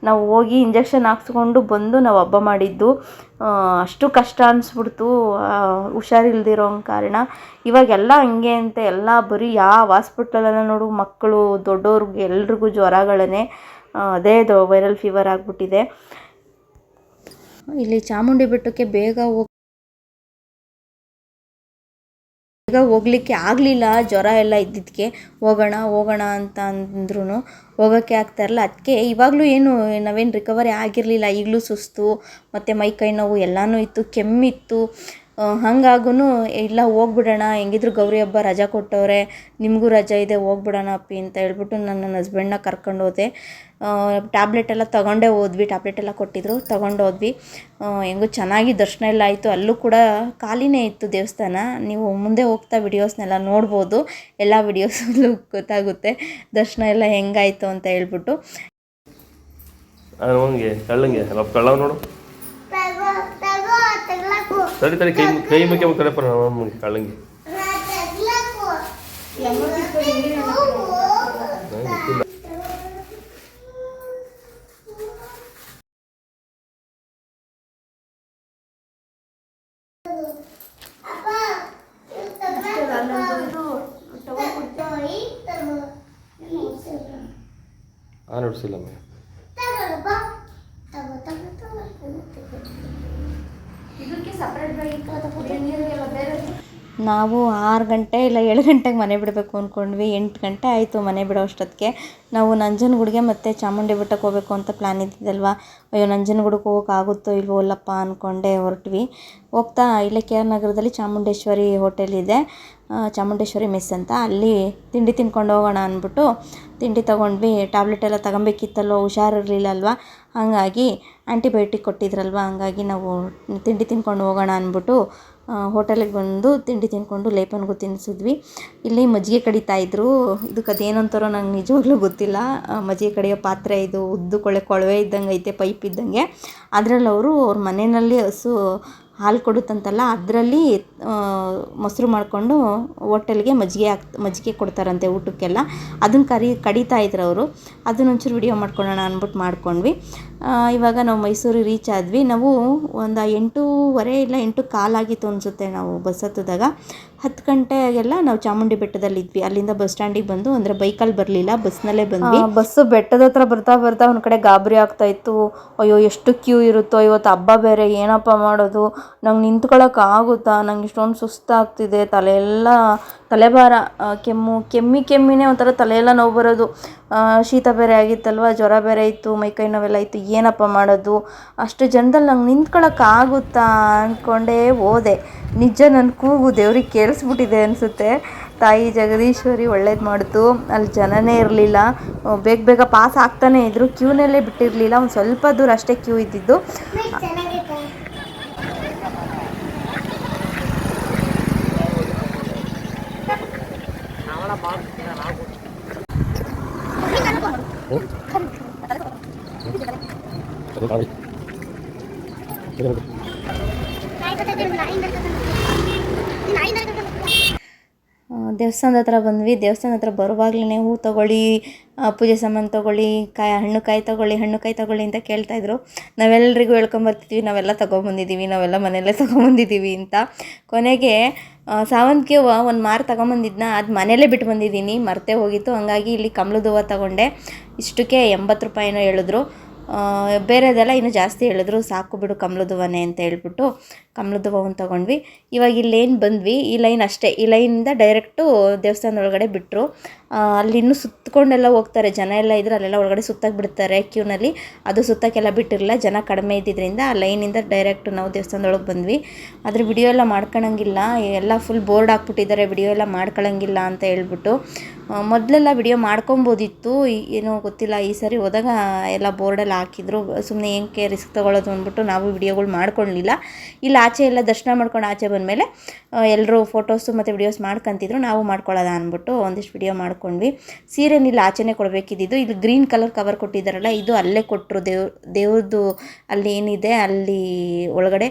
ನಾವು ಹೋಗಿ ಇಂಜೆಕ್ಷನ್ ಹಾಕ್ಸ್ಕೊಂಡು ಬಂದು ನಾವು ಹಬ್ಬ ಮಾಡಿದ್ದು ಅಷ್ಟು ಕಷ್ಟ ಅನಿಸ್ಬಿಡ್ತು. ಹುಷಾರಿಲ್ದಿರೋ ಕಾರಣ. ಇವಾಗೆಲ್ಲ ಹಂಗೆ ಅಂತ. ಎಲ್ಲ ಬರೀ ಯಾವ ಹಾಸ್ಪಿಟ್ಲಲ್ಲ ನೋಡು, ಮಕ್ಕಳು ದೊಡ್ಡವ್ರಿಗೆ ಎಲ್ರಿಗೂ ಜ್ವರಗಳೇ ಅದೇ ವೈರಲ್ ಫೀವರ್ ಆಗಿಬಿಟ್ಟಿದೆ. ಇಲ್ಲಿ ಚಾಮುಂಡಿ ಬೆಟ್ಟಕ್ಕೆ ಬೇಗ ಹೋಗಿ ಬೇಗ ಹೋಗ್ಲಿಕ್ಕೆ ಆಗಲಿಲ್ಲ, ಜ್ವರ ಎಲ್ಲ ಇದ್ದಿದ್ದಕ್ಕೆ ಹೋಗೋಣ ಹೋಗೋಣ ಅಂತ ಅಂದ್ರೂ ಹೋಗೋಕ್ಕೆ ಆಗ್ತಾ ಇರಲಿಲ್ಲ. ಅದಕ್ಕೆ ಇವಾಗಲೂ ಏನು, ನಾವೇನು ರಿಕವರಿ ಆಗಿರಲಿಲ್ಲ. ಈಗಲೂ ಸುಸ್ತು, ಮತ್ತು ಮೈ ಕೈ ನೋವು ಎಲ್ಲನೂ ಇತ್ತು, ಕೆಮ್ಮಿತ್ತು. ಹಂಗಾಗೂ ಇಲ್ಲ, ಹೋಗ್ಬಿಡೋಣ. ಹೆಂಗಿದ್ರು ಗೌರಿ ಹಬ್ಬ ರಜಾ ಕೊಟ್ಟವ್ರೆ, ನಿಮಗೂ ರಜಾ ಇದೆ, ಹೋಗ್ಬಿಡೋಣ ಅಪ್ಪಿ ಅಂತ ಹೇಳ್ಬಿಟ್ಟು ನಾನು ನನ್ನ ಹಸ್ಬೆಂಡ್ನ ಕರ್ಕೊಂಡು ಹೋದೆ ಟ್ಯಾಬ್ಲೆಟ್ ಎಲ್ಲ ತಗೊಂಡೇ ಹೋದ್ವಿ ಟ್ಯಾಬ್ಲೆಟ್ ಎಲ್ಲ ಕೊಟ್ಟಿದ್ರು ತಗೊಂಡು ಹೋದ್ವಿ. ಹೆಂಗೂ ಚೆನ್ನಾಗಿ ದರ್ಶನ ಎಲ್ಲ ಆಯಿತು. ಅಲ್ಲೂ ಕೂಡ ಖಾಲಿನೇ ಇತ್ತು ದೇವಸ್ಥಾನ. ನೀವು ಮುಂದೆ ಹೋಗ್ತಾ ವಿಡಿಯೋಸ್ನೆಲ್ಲ ನೋಡ್ಬೋದು. ಎಲ್ಲ ವಿಡಿಯೋಸಲ್ಲೂ ಗೊತ್ತಾಗುತ್ತೆ ದರ್ಶನ ಎಲ್ಲ ಹೆಂಗಾಯಿತು ಅಂತ ಹೇಳ್ಬಿಟ್ಟು. ಅವನಿಗೆ ಕಳ್ಳಂಗೆ. ಅಲ್ಲ ಕಳ್ಳ ನೋಡು. ತಡಿ ತಡಿ ಕೈ ಕೈ ಮುಖ್ಯ ಕಳ್ಳಂಗೆ. ನಾವು ಆರು ಗಂಟೆ ಇಲ್ಲ ಏಳು ಗಂಟೆಗೆ ಮನೆ ಬಿಡಬೇಕು ಅಂದ್ಕೊಂಡ್ವಿ ಎಂಟು ಗಂಟೆ ಆಯಿತು ಮನೆ ಬಿಡೋ ಅಷ್ಟೊತ್ತಿಗೆ. ನಾವು ನಂಜನಗೂಡಿಗೆ ಮತ್ತು ಚಾಮುಂಡಿ ಬೆಟ್ಟಕ್ಕೆ ಹೋಗಬೇಕು ಅಂತ ಪ್ಲ್ಯಾನ್ ಇದ್ದಿದ್ದಲ್ವ? ಅಯ್ಯೋ ನಂಜನಗೂಡಿಗೆ ಹೋಗೋಕ್ಕಾಗುತ್ತೋ ಇಲ್ವೋ ಅಲ್ಲಪ್ಪ ಅಂದ್ಕೊಂಡೆ ಹೊರಟ್ವಿ. ಹೋಗ್ತಾ ಇಲ್ಲೇ ಕೆ ಆರ್ ನಗರದಲ್ಲಿ ಚಾಮುಂಡೇಶ್ವರಿ ಹೋಟೆಲ್ ಇದೆ. ಚಾಮುಂಡೇಶ್ವರಿ ಮೆಸ್ ಅಂತ. ಅಲ್ಲಿ ತಿಂಡಿ ತಿನ್ಕೊಂಡು ಹೋಗೋಣ ಅಂದ್ಬಿಟ್ಟು ತಿಂಡಿ ತೊಗೊಂಡ್ವಿ. ಟ್ಯಾಬ್ಲೆಟ್ ಎಲ್ಲ ತಗೊಬೇಕಿತ್ತಲ್ವ ಹುಷಾರಿರಲಿಲ್ಲ ಅಲ್ವಾ ಹಾಗಾಗಿ ಆ್ಯಂಟಿಬಯೋಟಿಕ್ ಕೊಟ್ಟಿದ್ರಲ್ವ? ಹಂಗಾಗಿ ನಾವು ತಿಂಡಿ ತಿನ್ಕೊಂಡು ಹೋಗೋಣ ಅಂದ್ಬಿಟ್ಟು ಹೋಟೆಲಿಗೆ ಬಂದು ತಿಂಡಿ ತಿನ್ಕೊಂಡು ಲೇಪನ್ಗೂ ತಿನ್ನಿಸಿದ್ವಿ ಇಲ್ಲಿ ಮಜ್ಜಿಗೆ ಕಡಿತಾ ಇದ್ರು. ಇದಕ್ಕೆ ಅದೇನು ಅಂತಾರೋ ನಂಗೆ ನಿಜವಾಗ್ಲೂ ಗೊತ್ತಿಲ್ಲ. ಮಜ್ಜಿಗೆ ಕಡಿಯೋ ಪಾತ್ರೆ ಇದು ಉದ್ದು ಕೊಳೆ ಕೊಳವೆ ಇದ್ದಂಗೆ ಐತೆ, ಪೈಪ್ ಇದ್ದಂಗೆ. ಅದರಲ್ಲಿ ಅವರು ಅವ್ರ ಮನೆಯಲ್ಲಿ ಹಸು ಹಾಲು ಕೊಡುತ್ತಂತಲ್ಲ, ಅದರಲ್ಲಿ ಮೊಸರು ಮಾಡಿಕೊಂಡು ಹೋಟೆಲ್ಗೆ ಮಜ್ಜಿಗೆ ಹಾಕ್, ಮಜ್ಜಿಗೆ ಕೊಡ್ತಾರಂತೆ ಊಟಕ್ಕೆಲ್ಲ. ಅದನ್ನು ಕರಿ, ಕಡಿತಾ ಇದ್ರು ಅವರು. ಅದನ್ನ ಒಂಚೂರು ವಿಡಿಯೋ ಮಾಡ್ಕೊಳ್ಳೋಣ ಅಂದ್ಬಿಟ್ಟು ಮಾಡ್ಕೊಂಡ್ವಿ. ಇವಾಗ ನಾವು ಮೈಸೂರಿಗೆ ರೀಚ್ ಆದ್ವಿ. ನಾವು ಒಂದು ಎಂಟೂವರೆ ಇಲ್ಲ ಎಂಟು ಕಾಲಾಗಿತ್ತು ಅನಿಸುತ್ತೆ ನಾವು ಬಸ್ ಹತ್ತಿದಾಗ. ಹತ್ತು ಗಂಟೆಗೆಲ್ಲ ನಾವು ಚಾಮುಂಡಿ ಬೆಟ್ಟದಲ್ಲಿದ್ವಿ ಅಲ್ಲಿಂದ ಬಸ್ ಸ್ಟ್ಯಾಂಡಿಗೆ ಬಂದು ಅಂದರೆ ಬೈಕಲ್ಲಿ ಬರಲಿಲ್ಲ ಬಸ್ನಲ್ಲೇ ಬಂದ್ವಿ. ಬಸ್ಸು ಬೆಟ್ಟದ ಹತ್ರ ಬರ್ತಾ ಬರ್ತಾ ಒಂದು ಕಡೆ ಗಾಬರಿ ಆಗ್ತಾ ಇತ್ತು. ಅಯ್ಯೋ, ಎಷ್ಟು ಕ್ಯೂ ಇರುತ್ತೋ, ಇವತ್ತು ಹಬ್ಬ ಬೇರೆ, ಏನಪ್ಪ ಮಾಡೋದು? ನಂಗೆ ನಿಂತ್ಕೊಳ್ಳೋಕ್ಕಾಗುತ್ತಾ ನಂಗೆ ಇಷ್ಟೊಂದು ಸುಸ್ತಾಗ್ತಿದೆ ತಲೆ ಎಲ್ಲ ತಲೆಭಾರ ಕೆಮ್ಮು, ಕೆಮ್ಮಿ ಕೆಮ್ಮಿನೇ ಒಂಥರ ತಲೆಯೆಲ್ಲ ನೋವು ಬರೋದು. ಶೀತ ಬೇರೆ ಆಗಿತ್ತಲ್ವ, ಜ್ವರ ಬೇರೆ ಇತ್ತು ಮೈಕೈ ನೋವೆಲ್ಲ ಇತ್ತು, ಏನಪ್ಪ ಮಾಡೋದು? ಅಷ್ಟು ಜನದಲ್ಲಿ ನಂಗೆ ನಿಂತ್ಕೊಳ್ಳೋಕ್ಕಾಗುತ್ತಾ ಅಂದ್ಕೊಂಡೇ ಹೋದೆ. ನಿಜ ನನ್ನ ಕೂಗು ದೇವ್ರಿಗೆ ಕೇಳಿಸ್ಬಿಟ್ಟಿದೆ ಅನಿಸುತ್ತೆ. ತಾಯಿ ಜಗದೀಶ್ವರಿ ಒಳ್ಳೇದು ಮಾಡಿತು. ಅಲ್ಲಿ ಜನನೇ ಇರಲಿಲ್ಲ. ಬೇಗ ಬೇಗ ಪಾಸ್ ಆಗ್ತಾನೆ ಇದ್ದರು ಕ್ಯೂನಲ್ಲೇ ಬಿಟ್ಟಿರಲಿಲ್ಲ. ಒಂದು ಸ್ವಲ್ಪ ದೂರ ಅಷ್ಟೇ ಕ್ಯೂ ಇದ್ದಿದ್ದು ಆ, ದೇವಸ್ಥಾನದ ಹತ್ರ ಬಂದ್ವಿ. ದೇವಸ್ಥಾನದ ಹತ್ರ ಬರುವಾಗ್ಲೇ ಹೂ ತಗೊಳ್ಳಿ ಪೂಜೆ ಸಾಮಾನು ತಗೊಳ್ಳಿ, ಕಾಯಿ, ಹಣ್ಣು ಕಾಯಿ ತೊಗೊಳ್ಳಿ, ಹಣ್ಣು ಕಾಯಿ ತೊಗೊಳ್ಳಿ ಅಂತ ಕೇಳ್ತಾಯಿದ್ರು ನಾವೆಲ್ಲರಿಗೂ ಹೇಳ್ಕೊಂಬರ್ತಿದ್ವಿ ನಾವೆಲ್ಲ ತೊಗೊಂಬಂದಿದ್ದೀವಿ. ನಾವೆಲ್ಲ ಮನೆಯಲ್ಲೇ ತೊಗೊಂಬಂದಿದ್ದೀವಿ ಅಂತ. ಕೊನೆಗೆ ಸಾವಂತಿಗೆ ಹೂವು ಒಂದು ಮಾರು ತಗೊಂಬಂದಿದ್ನ. ಅದು ಮನೆಯಲ್ಲೇ ಬಿಟ್ಟು ಬಂದಿದ್ದೀನಿ ಮರ್ತೇ ಹೋಗಿತ್ತು. ಹಂಗಾಗಿ ಇಲ್ಲಿ ಕಮಲದ ಹೂವು ತಗೊಂಡೆ. ಇಷ್ಟಕ್ಕೆ ಎಂಬತ್ತು ರೂಪಾಯಿನೋ ಹೇಳಿದ್ರು. ಬೇರೆದೆಲ್ಲ ಇನ್ನೂ ಜಾಸ್ತಿ ಹೇಳಿದ್ರು. ಸಾಕು ಬಿಡು ಕಮಲದ ಹೂವನೇ ಅಂತ ಹೇಳ್ಬಿಟ್ಟು. ಕಮಲದ ಹೂವನ್ನು ತೊಗೊಂಡ್ವಿ. ಇವಾಗ ಇಲ್ಲಿ ಲೈನ್ ಬಂದ್ವಿ, ಈ ಲೈನ್ ಅಷ್ಟೇ. ಈ ಲೈನಿಂದ ಡೈರೆಕ್ಟು ದೇವಸ್ಥಾನದ ಒಳಗಡೆ ಬಿಟ್ಟರು ಅಲ್ಲಿ ಇನ್ನೂ ಸುತ್ತಕೊಂಡೆಲ್ಲ ಹೋಗ್ತಾರೆ. ಜನ ಎಲ್ಲ ಇದ್ರೆ ಅಲ್ಲೆಲ್ಲ ಒಳಗಡೆ ಸುತ್ತಕ್ಕೆ ಬಿಡ್ತಾರೆ ಕ್ಯೂನಲ್ಲಿ ಅದು ಸುತ್ತಕ್ಕೆಲ್ಲ ಬಿಟ್ಟಿರಲಿಲ್ಲ. ಜನ ಕಡಿಮೆ ಇದ್ದಿದ್ದರಿಂದ ಆ ಲೈನಿಂದ ಡೈರೆಕ್ಟ್ ನಾವು ದೇವಸ್ಥಾನದೊಳಗೆ ಬಂದ್ವಿ. ಆದರೆ ವಿಡಿಯೋ ಎಲ್ಲ ಮಾಡ್ಕೊಳಂಗಿಲ್ಲ ಎಲ್ಲ ಫುಲ್ ಬೋರ್ಡ್ ಹಾಕ್ಬಿಟ್ಟಿದ್ದಾರೆ ವಿಡಿಯೋ ಎಲ್ಲ ಮಾಡ್ಕೊಳಂಗಿಲ್ಲ ಅಂತ ಹೇಳ್ಬಿಟ್ಟು. ಮೊದಲೆಲ್ಲ ವಿಡಿಯೋ ಮಾಡ್ಕೊಬೋದಿತ್ತು. ಏನೋ ಗೊತ್ತಿಲ್ಲ. ಈ ಸರಿ ಹೋದಾಗ ಎಲ್ಲ ಬೋರ್ಡಲ್ಲಿ ಹಾಕಿದ್ರು. ಸುಮ್ಮನೆ ಏನಕ್ಕೆ ರಿಸ್ಕ್ ತೊಗೊಳೋದು ಅಂದ್ಬಿಟ್ಟು ನಾವು ವಿಡಿಯೋಗಳು ಮಾಡ್ಕೊಳ್ಳಲಿಲ್ಲ ಇಲ್ಲಿ ಆಚೆ ಎಲ್ಲ ದರ್ಶನ ಮಾಡ್ಕೊಂಡು ಆಚೆ ಬಂದಮೇಲೆ ಎಲ್ಲರೂ ಫೋಟೋಸು ಮತ್ತು ವಿಡಿಯೋಸ್ ಮಾಡ್ಕೊಂತಿದ್ರು. ನಾವು ಮಾಡ್ಕೊಳ್ಳೋದ ಅಂದ್ಬಿಟ್ಟು ಒಂದಿಷ್ಟು ವಿಡಿಯೋ ಮಾಡ್ಕೊಂಡ್ವಿ. ಸೀರೆನ ಇಲ್ಲಿ ಆಚೆನೇ ಕೊಡಬೇಕಿದ್ದು ಇಲ್ಲಿ ಗ್ರೀನ್ ಕಲರ್ ಕವರ್ ಕೊಟ್ಟಿದ್ದಾರಲ್ಲ ಇದು ಅಲ್ಲೇ ಕೊಟ್ಟರು ದೇವ್ ದೇವ್ರದ್ದು ಅಲ್ಲಿ ಏನಿದೆ ಅಲ್ಲಿ ಒಳಗಡೆ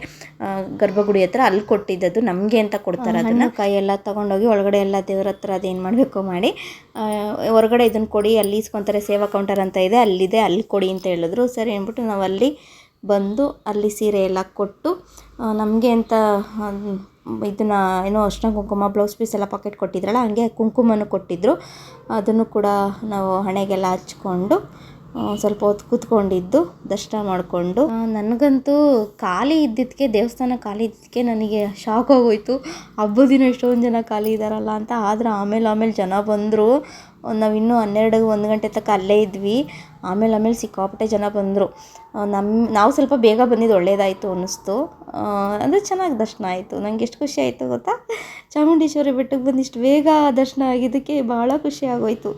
ಗರ್ಭಗುಡಿ ಹತ್ರ ಅಲ್ಲಿ ಕೊಟ್ಟಿದ್ದದ್ದು. ನಮಗೆ ಅಂತ ಕೊಡ್ತಾರೆ ಅದನ್ನು. ಕೈ ಎಲ್ಲ ತೊಗೊಂಡೋಗಿ ಒಳಗಡೆ ಎಲ್ಲ ದೇವ್ರ ಹತ್ರ ಅದೇನು ಮಾಡಬೇಕು ಮಾಡಿ ಹೊರಗಡೆ ಇದನ್ನು ಕೊಡಿ ಅಲ್ಲಿ ಇಸ್ಕೊತಾರೆ ಸೇವಾ ಕೌಂಟರ್ ಅಂತ ಇದೆ ಅಲ್ಲಿದೆ ಅಲ್ಲಿ ಕೊಡಿ ಅಂತ ಹೇಳಿದ್ರು. ಸರಿ ಅಂದ್ಬಿಟ್ಟು ನಾವು ಅಲ್ಲಿ ಬಂದು ಅಲ್ಲಿ ಸೀರೆ ಎಲ್ಲ ಕೊಟ್ಟು ನಮಗೆ ಅಂತ ಇದನ್ನು ಏನೋ ಅರ್ಶಿನ ಕುಂಕುಮ ಬ್ಲೌಸ್ ಪೀಸ್ ಎಲ್ಲ ಪಾಕೆಟ್ ಕೊಟ್ಟಿದ್ರಲ್ಲ, ಹಂಗೆ ಕುಂಕುಮನೂ ಕೊಟ್ಟಿದ್ದರು ಅದನ್ನು ಕೂಡ ನಾವು ಹಣೆಗೆಲ್ಲ ಹಚ್ಕೊಂಡು ಸ್ವಲ್ಪ ಹೊತ್ತು ಕೂತ್ಕೊಂಡಿದ್ದು, ದರ್ಶನ ಮಾಡಿಕೊಂಡು. ನನಗಂತೂ ಖಾಲಿ ಇದ್ದಿದ್ದಕ್ಕೆ, ದೇವಸ್ಥಾನ ಖಾಲಿ ಇದ್ದಿದ್ದಕ್ಕೆ ನನಗೆ ಶಾಕ್ ಆಗೋಯ್ತು. ಹಬ್ಬದ ದಿನ ಎಷ್ಟೊಂದು ಜನ ಖಾಲಿ ಇದ್ದಾರಲ್ಲ ಅಂತ, ಆದರೆ ಆಮೇಲೆ ಆಮೇಲೆ ಜನ ಬಂದರು. ನಾವು ಇನ್ನೂ ಹನ್ನೆರಡು, ಒಂದು ಗಂಟೆ ತನಕ ಅಲ್ಲೇ ಇದ್ವಿ. ಆಮೇಲೆ ಆಮೇಲೆ ಸಿಕ್ಕಾಪಟ್ಟೆ ಜನ ಬಂದರು. ನಮ್ಮ ನಾವು ಸ್ವಲ್ಪ ಬೇಗ ಬಂದಿದ್ದು ಒಳ್ಳೇದಾಯಿತು ಅನ್ನಿಸ್ತು. ಅಂದರೆ ಚೆನ್ನಾಗಿ ದರ್ಶನ ಆಯಿತು. ನನಗೆ ಎಷ್ಟು ಖುಷಿ ಆಯಿತು ಗೊತ್ತಾ? ಚಾಮುಂಡೇಶ್ವರಿ ಬೆಟ್ಟಕ್ಕೆ ಬಂದಿಷ್ಟು ಬೇಗ ದರ್ಶನ ಆಗಿದ್ದಕ್ಕೆ ಭಾಳ ಖುಷಿ ಆಗೋಯ್ತು.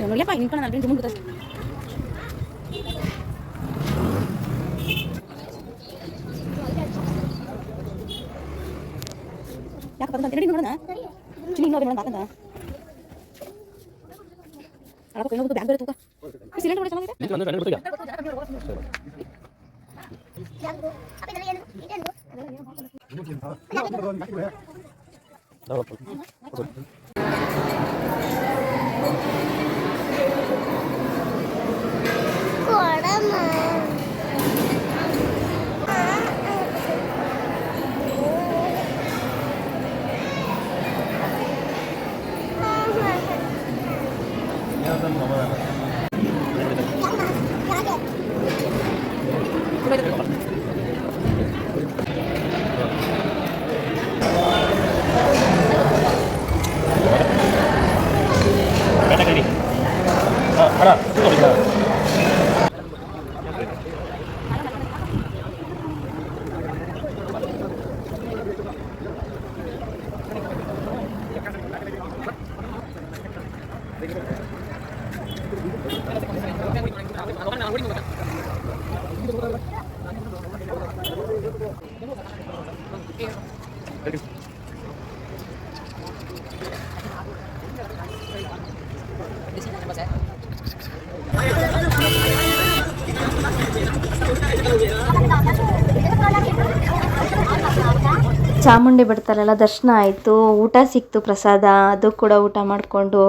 ನೋಡ್ಲಪ್ಪ ನಿಂತ್ಕೊಂಡು ಅಲ್ಲಿ ಮುಂದೆ ಯಾಕಪ್ಪ ಅಂತ ಹೇಳಿ ನೋಡೋಣ ಚಿನ್ನಿ ಇನ್ನೂ ನೋಡೋಣ ಮಾತಂದ ಅಳಕ ಕೈ ಬ್ಯಾಗ್ ಬೇರೆ ತೂಕ ಸಿಲಿಂಡರ್ ಚೆನ್ನಾಗಿದೆ Gracias. ಚಾಮುಂಡಿ ಬೆಟ್ಟದಲ್ಲೆಲ್ಲ ದರ್ಶನ ಆಯಿತು, ಊಟ ಸಿಕ್ತು ಪ್ರಸಾದ, ಅದು ಕೂಡ ಊಟ ಮಾಡಿಕೊಂಡು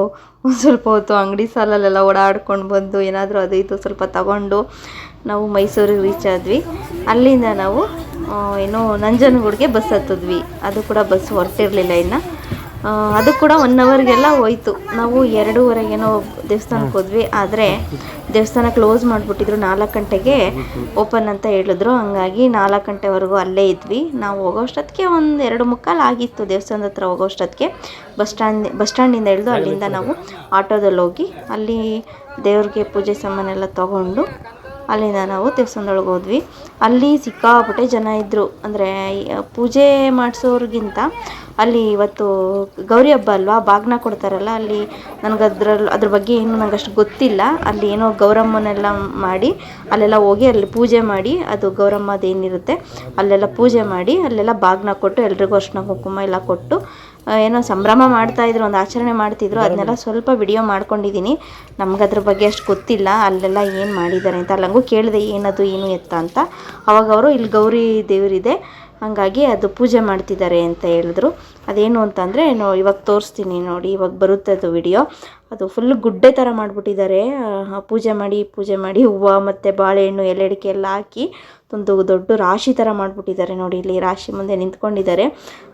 ಒಂದು ಸ್ವಲ್ಪ ಹೊತ್ತು ಅಂಗಡಿ ಸಾಲಲ್ಲೆಲ್ಲ ಓಡಾಡ್ಕೊಂಡು ಬಂದು ಏನಾದರೂ ಅದು ಇದು ಸ್ವಲ್ಪ ತಗೊಂಡು ನಾವು ಮೈಸೂರಿಗೆ ರೀಚ್ ಆದ್ವಿ. ಅಲ್ಲಿಂದ ನಾವು ಏನು ನಂಜನಗೂಡಿಗೆ ಬಸ್ ಹತ್ತಿದ್ವಿ. ಅದು ಕೂಡ ಬಸ್ ಹೊರಟಿರಲಿಲ್ಲ ಇನ್ನು. ಅದು ಕೂಡ ಒನ್ ಅವರ್ಗೆಲ್ಲ ಹೋಯ್ತು. ನಾವು ಎರಡೂವರೆಗೇನೋ ದೇವಸ್ಥಾನಕ್ಕೆ ಹೋದ್ವಿ. ಆದರೆ ದೇವಸ್ಥಾನ ಕ್ಲೋಸ್ ಮಾಡಿಬಿಟ್ಟಿದ್ರು ನಾಲ್ಕು ಗಂಟೆಗೆ ಓಪನ್ ಅಂತ ಹೇಳಿದ್ರು. ಹಂಗಾಗಿ ನಾಲ್ಕು ಗಂಟೆವರೆಗೂ ಅಲ್ಲೇ ಇದ್ವಿ. ನಾವು ಹೋಗೋಷ್ಟೊತ್ತಿಗೆ ಒಂದು ಎರಡು ಮುಕ್ಕಾಲು ಆಗಿತ್ತು ದೇವಸ್ಥಾನದ ಹತ್ರ ಹೋಗೋಷ್ಟೊತ್ತಿಗೆ ಬಸ್ ಸ್ಟ್ಯಾಂಡ್, ಬಸ್ ಸ್ಟ್ಯಾಂಡಿಂದ ಇಳಿದು ಅಲ್ಲಿಂದ ನಾವು ಆಟೋದಲ್ಲಿ ಹೋಗಿ ಅಲ್ಲಿ ದೇವ್ರಿಗೆ ಪೂಜೆ ಸಾಮಾನೆಲ್ಲ ತಗೊಂಡು ಅಲ್ಲಿಂದ ನಾವು ದೇವಸ್ಥಾನದೊಳಗೆ ಹೋದ್ವಿ. ಅಲ್ಲಿ ಸಿಕ್ಕಾಪಟ್ಟೆ ಜನ ಇದ್ದರು ಅಂದರೆ ಪೂಜೆ ಮಾಡಿಸೋರ್ಗಿಂತ ಅಲ್ಲಿ ಇವತ್ತು ಗೌರಿ ಹಬ್ಬ ಅಲ್ವಾ ಬಾಗ್ನ ಕೊಡ್ತಾರಲ್ಲ, ಅಲ್ಲಿ ನನಗೆ ಅದ್ರಲ್ಲಿ ಅದ್ರ ಬಗ್ಗೆ ಏನು ನಂಗೆ ಅಷ್ಟು ಗೊತ್ತಿಲ್ಲ. ಅಲ್ಲಿ ಏನೋ ಗೌರಮ್ಮನೆಲ್ಲ ಮಾಡಿ, ಅಲ್ಲೆಲ್ಲ ಹೋಗಿ ಅಲ್ಲಿ ಪೂಜೆ ಮಾಡಿ, ಅದು ಗೌರಮ್ಮದೇನಿರುತ್ತೆ, ಅಲ್ಲೆಲ್ಲ ಪೂಜೆ ಮಾಡಿ, ಅಲ್ಲೆಲ್ಲ ಬಾಗ್ನ ಕೊಟ್ಟು ಎಲ್ರಿಗೂ ಅರ್ಶಿನ ಕುಂಕುಮ ಎಲ್ಲ ಕೊಟ್ಟು ಏನೋ ಸಂಭ್ರಮ ಮಾಡ್ತಾಯಿದ್ರು ಒಂದು ಆಚರಣೆ ಮಾಡ್ತಿದ್ರು ಅದನ್ನೆಲ್ಲ ಸ್ವಲ್ಪ ವಿಡಿಯೋ ಮಾಡ್ಕೊಂಡಿದ್ದೀನಿ ನಮ್ಗೆ ಅದ್ರ ಬಗ್ಗೆ ಅಷ್ಟು ಗೊತ್ತಿಲ್ಲ ಅಲ್ಲೆಲ್ಲ ಏನು ಮಾಡಿದ್ದಾರೆ ಅಂತ. ಅಲ್ಲಂಗೂ ಕೇಳಿದೆ ಏನದು ಏನು ಎತ್ತ ಅಂತ. ಅವಾಗ ಅವರು ಇಲ್ಲಿ ಗೌರಿ ದೇವರಿದೆ ಹಾಗಾಗಿ ಅದು ಪೂಜೆ ಮಾಡ್ತಿದ್ದಾರೆ ಅಂತ ಹೇಳಿದ್ರು. ಅದೇನು ಅಂತಂದರೆ ನೋ ಇವಾಗ ತೋರಿಸ್ತೀನಿ ನೋಡಿ ಇವಾಗ ಬರುತ್ತೆ ಅದು ವಿಡಿಯೋ ಅದು ಫುಲ್ ಗುಡ್ಡೆ ಥರ ಮಾಡಿಬಿಟ್ಟಿದ್ದಾರೆ. ಪೂಜೆ ಮಾಡಿ ಪೂಜೆ ಮಾಡಿ, ಹೂವು ಮತ್ತು ಬಾಳೆಹಣ್ಣು ಎಲೆ ಅಡಿಕೆ ಎಲ್ಲ ಹಾಕಿ ಒಂದು ದೊಡ್ಡ ರಾಶಿ ಥರ ಮಾಡಿಬಿಟ್ಟಿದ್ದಾರೆ ನೋಡಿ ಇಲ್ಲಿ ರಾಶಿ ಮುಂದೆ ನಿಂತ್ಕೊಂಡಿದ್ದಾರೆ.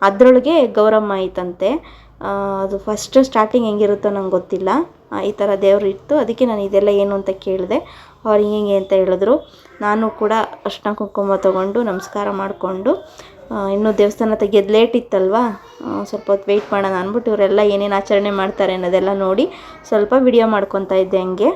ಅದರೊಳಗೆ ಗೌರಮ್ಮ ಐತಂತೆ. ಅದು ಫಸ್ಟ್ ಸ್ಟಾರ್ಟಿಂಗ್ ಹೆಂಗಿರುತ್ತೋ ನಂಗೆ ಗೊತ್ತಿಲ್ಲ. ಈ ಥರ ದೇವರು ಇತ್ತು. ಅದಕ್ಕೆ ನಾನು ಇದೆಲ್ಲ ಏನು ಅಂತ ಕೇಳಿದೆ. ಅವ್ರು ಹಿಂಗೆ ಅಂತ ಹೇಳಿದ್ರು. ನಾನು ಕೂಡ ಅರ್ಶಿನ ಕುಂಕುಮ ತಗೊಂಡು ನಮಸ್ಕಾರ ಮಾಡಿಕೊಂಡು ಇನ್ನೂ ದೇವಸ್ಥಾನ ತೆಗಿಯೋದು ಲೇಟ್ ಇತ್ತಲ್ವಾ? ಸ್ವಲ್ಪ ಹೊತ್ತು ವೆಯ್ಟ್ ಮಾಡೋಣ ಅಂದ್ಬಿಟ್ಟು ಇವರೆಲ್ಲ ಏನೇನು ಆಚರಣೆ ಮಾಡ್ತಾರೆ ಅನ್ನೋದೆಲ್ಲ ನೋಡಿ ಸ್ವಲ್ಪ ವಿಡಿಯೋ ಮಾಡ್ಕೊತಾ ಇದ್ದೆ ಹಂಗೆ.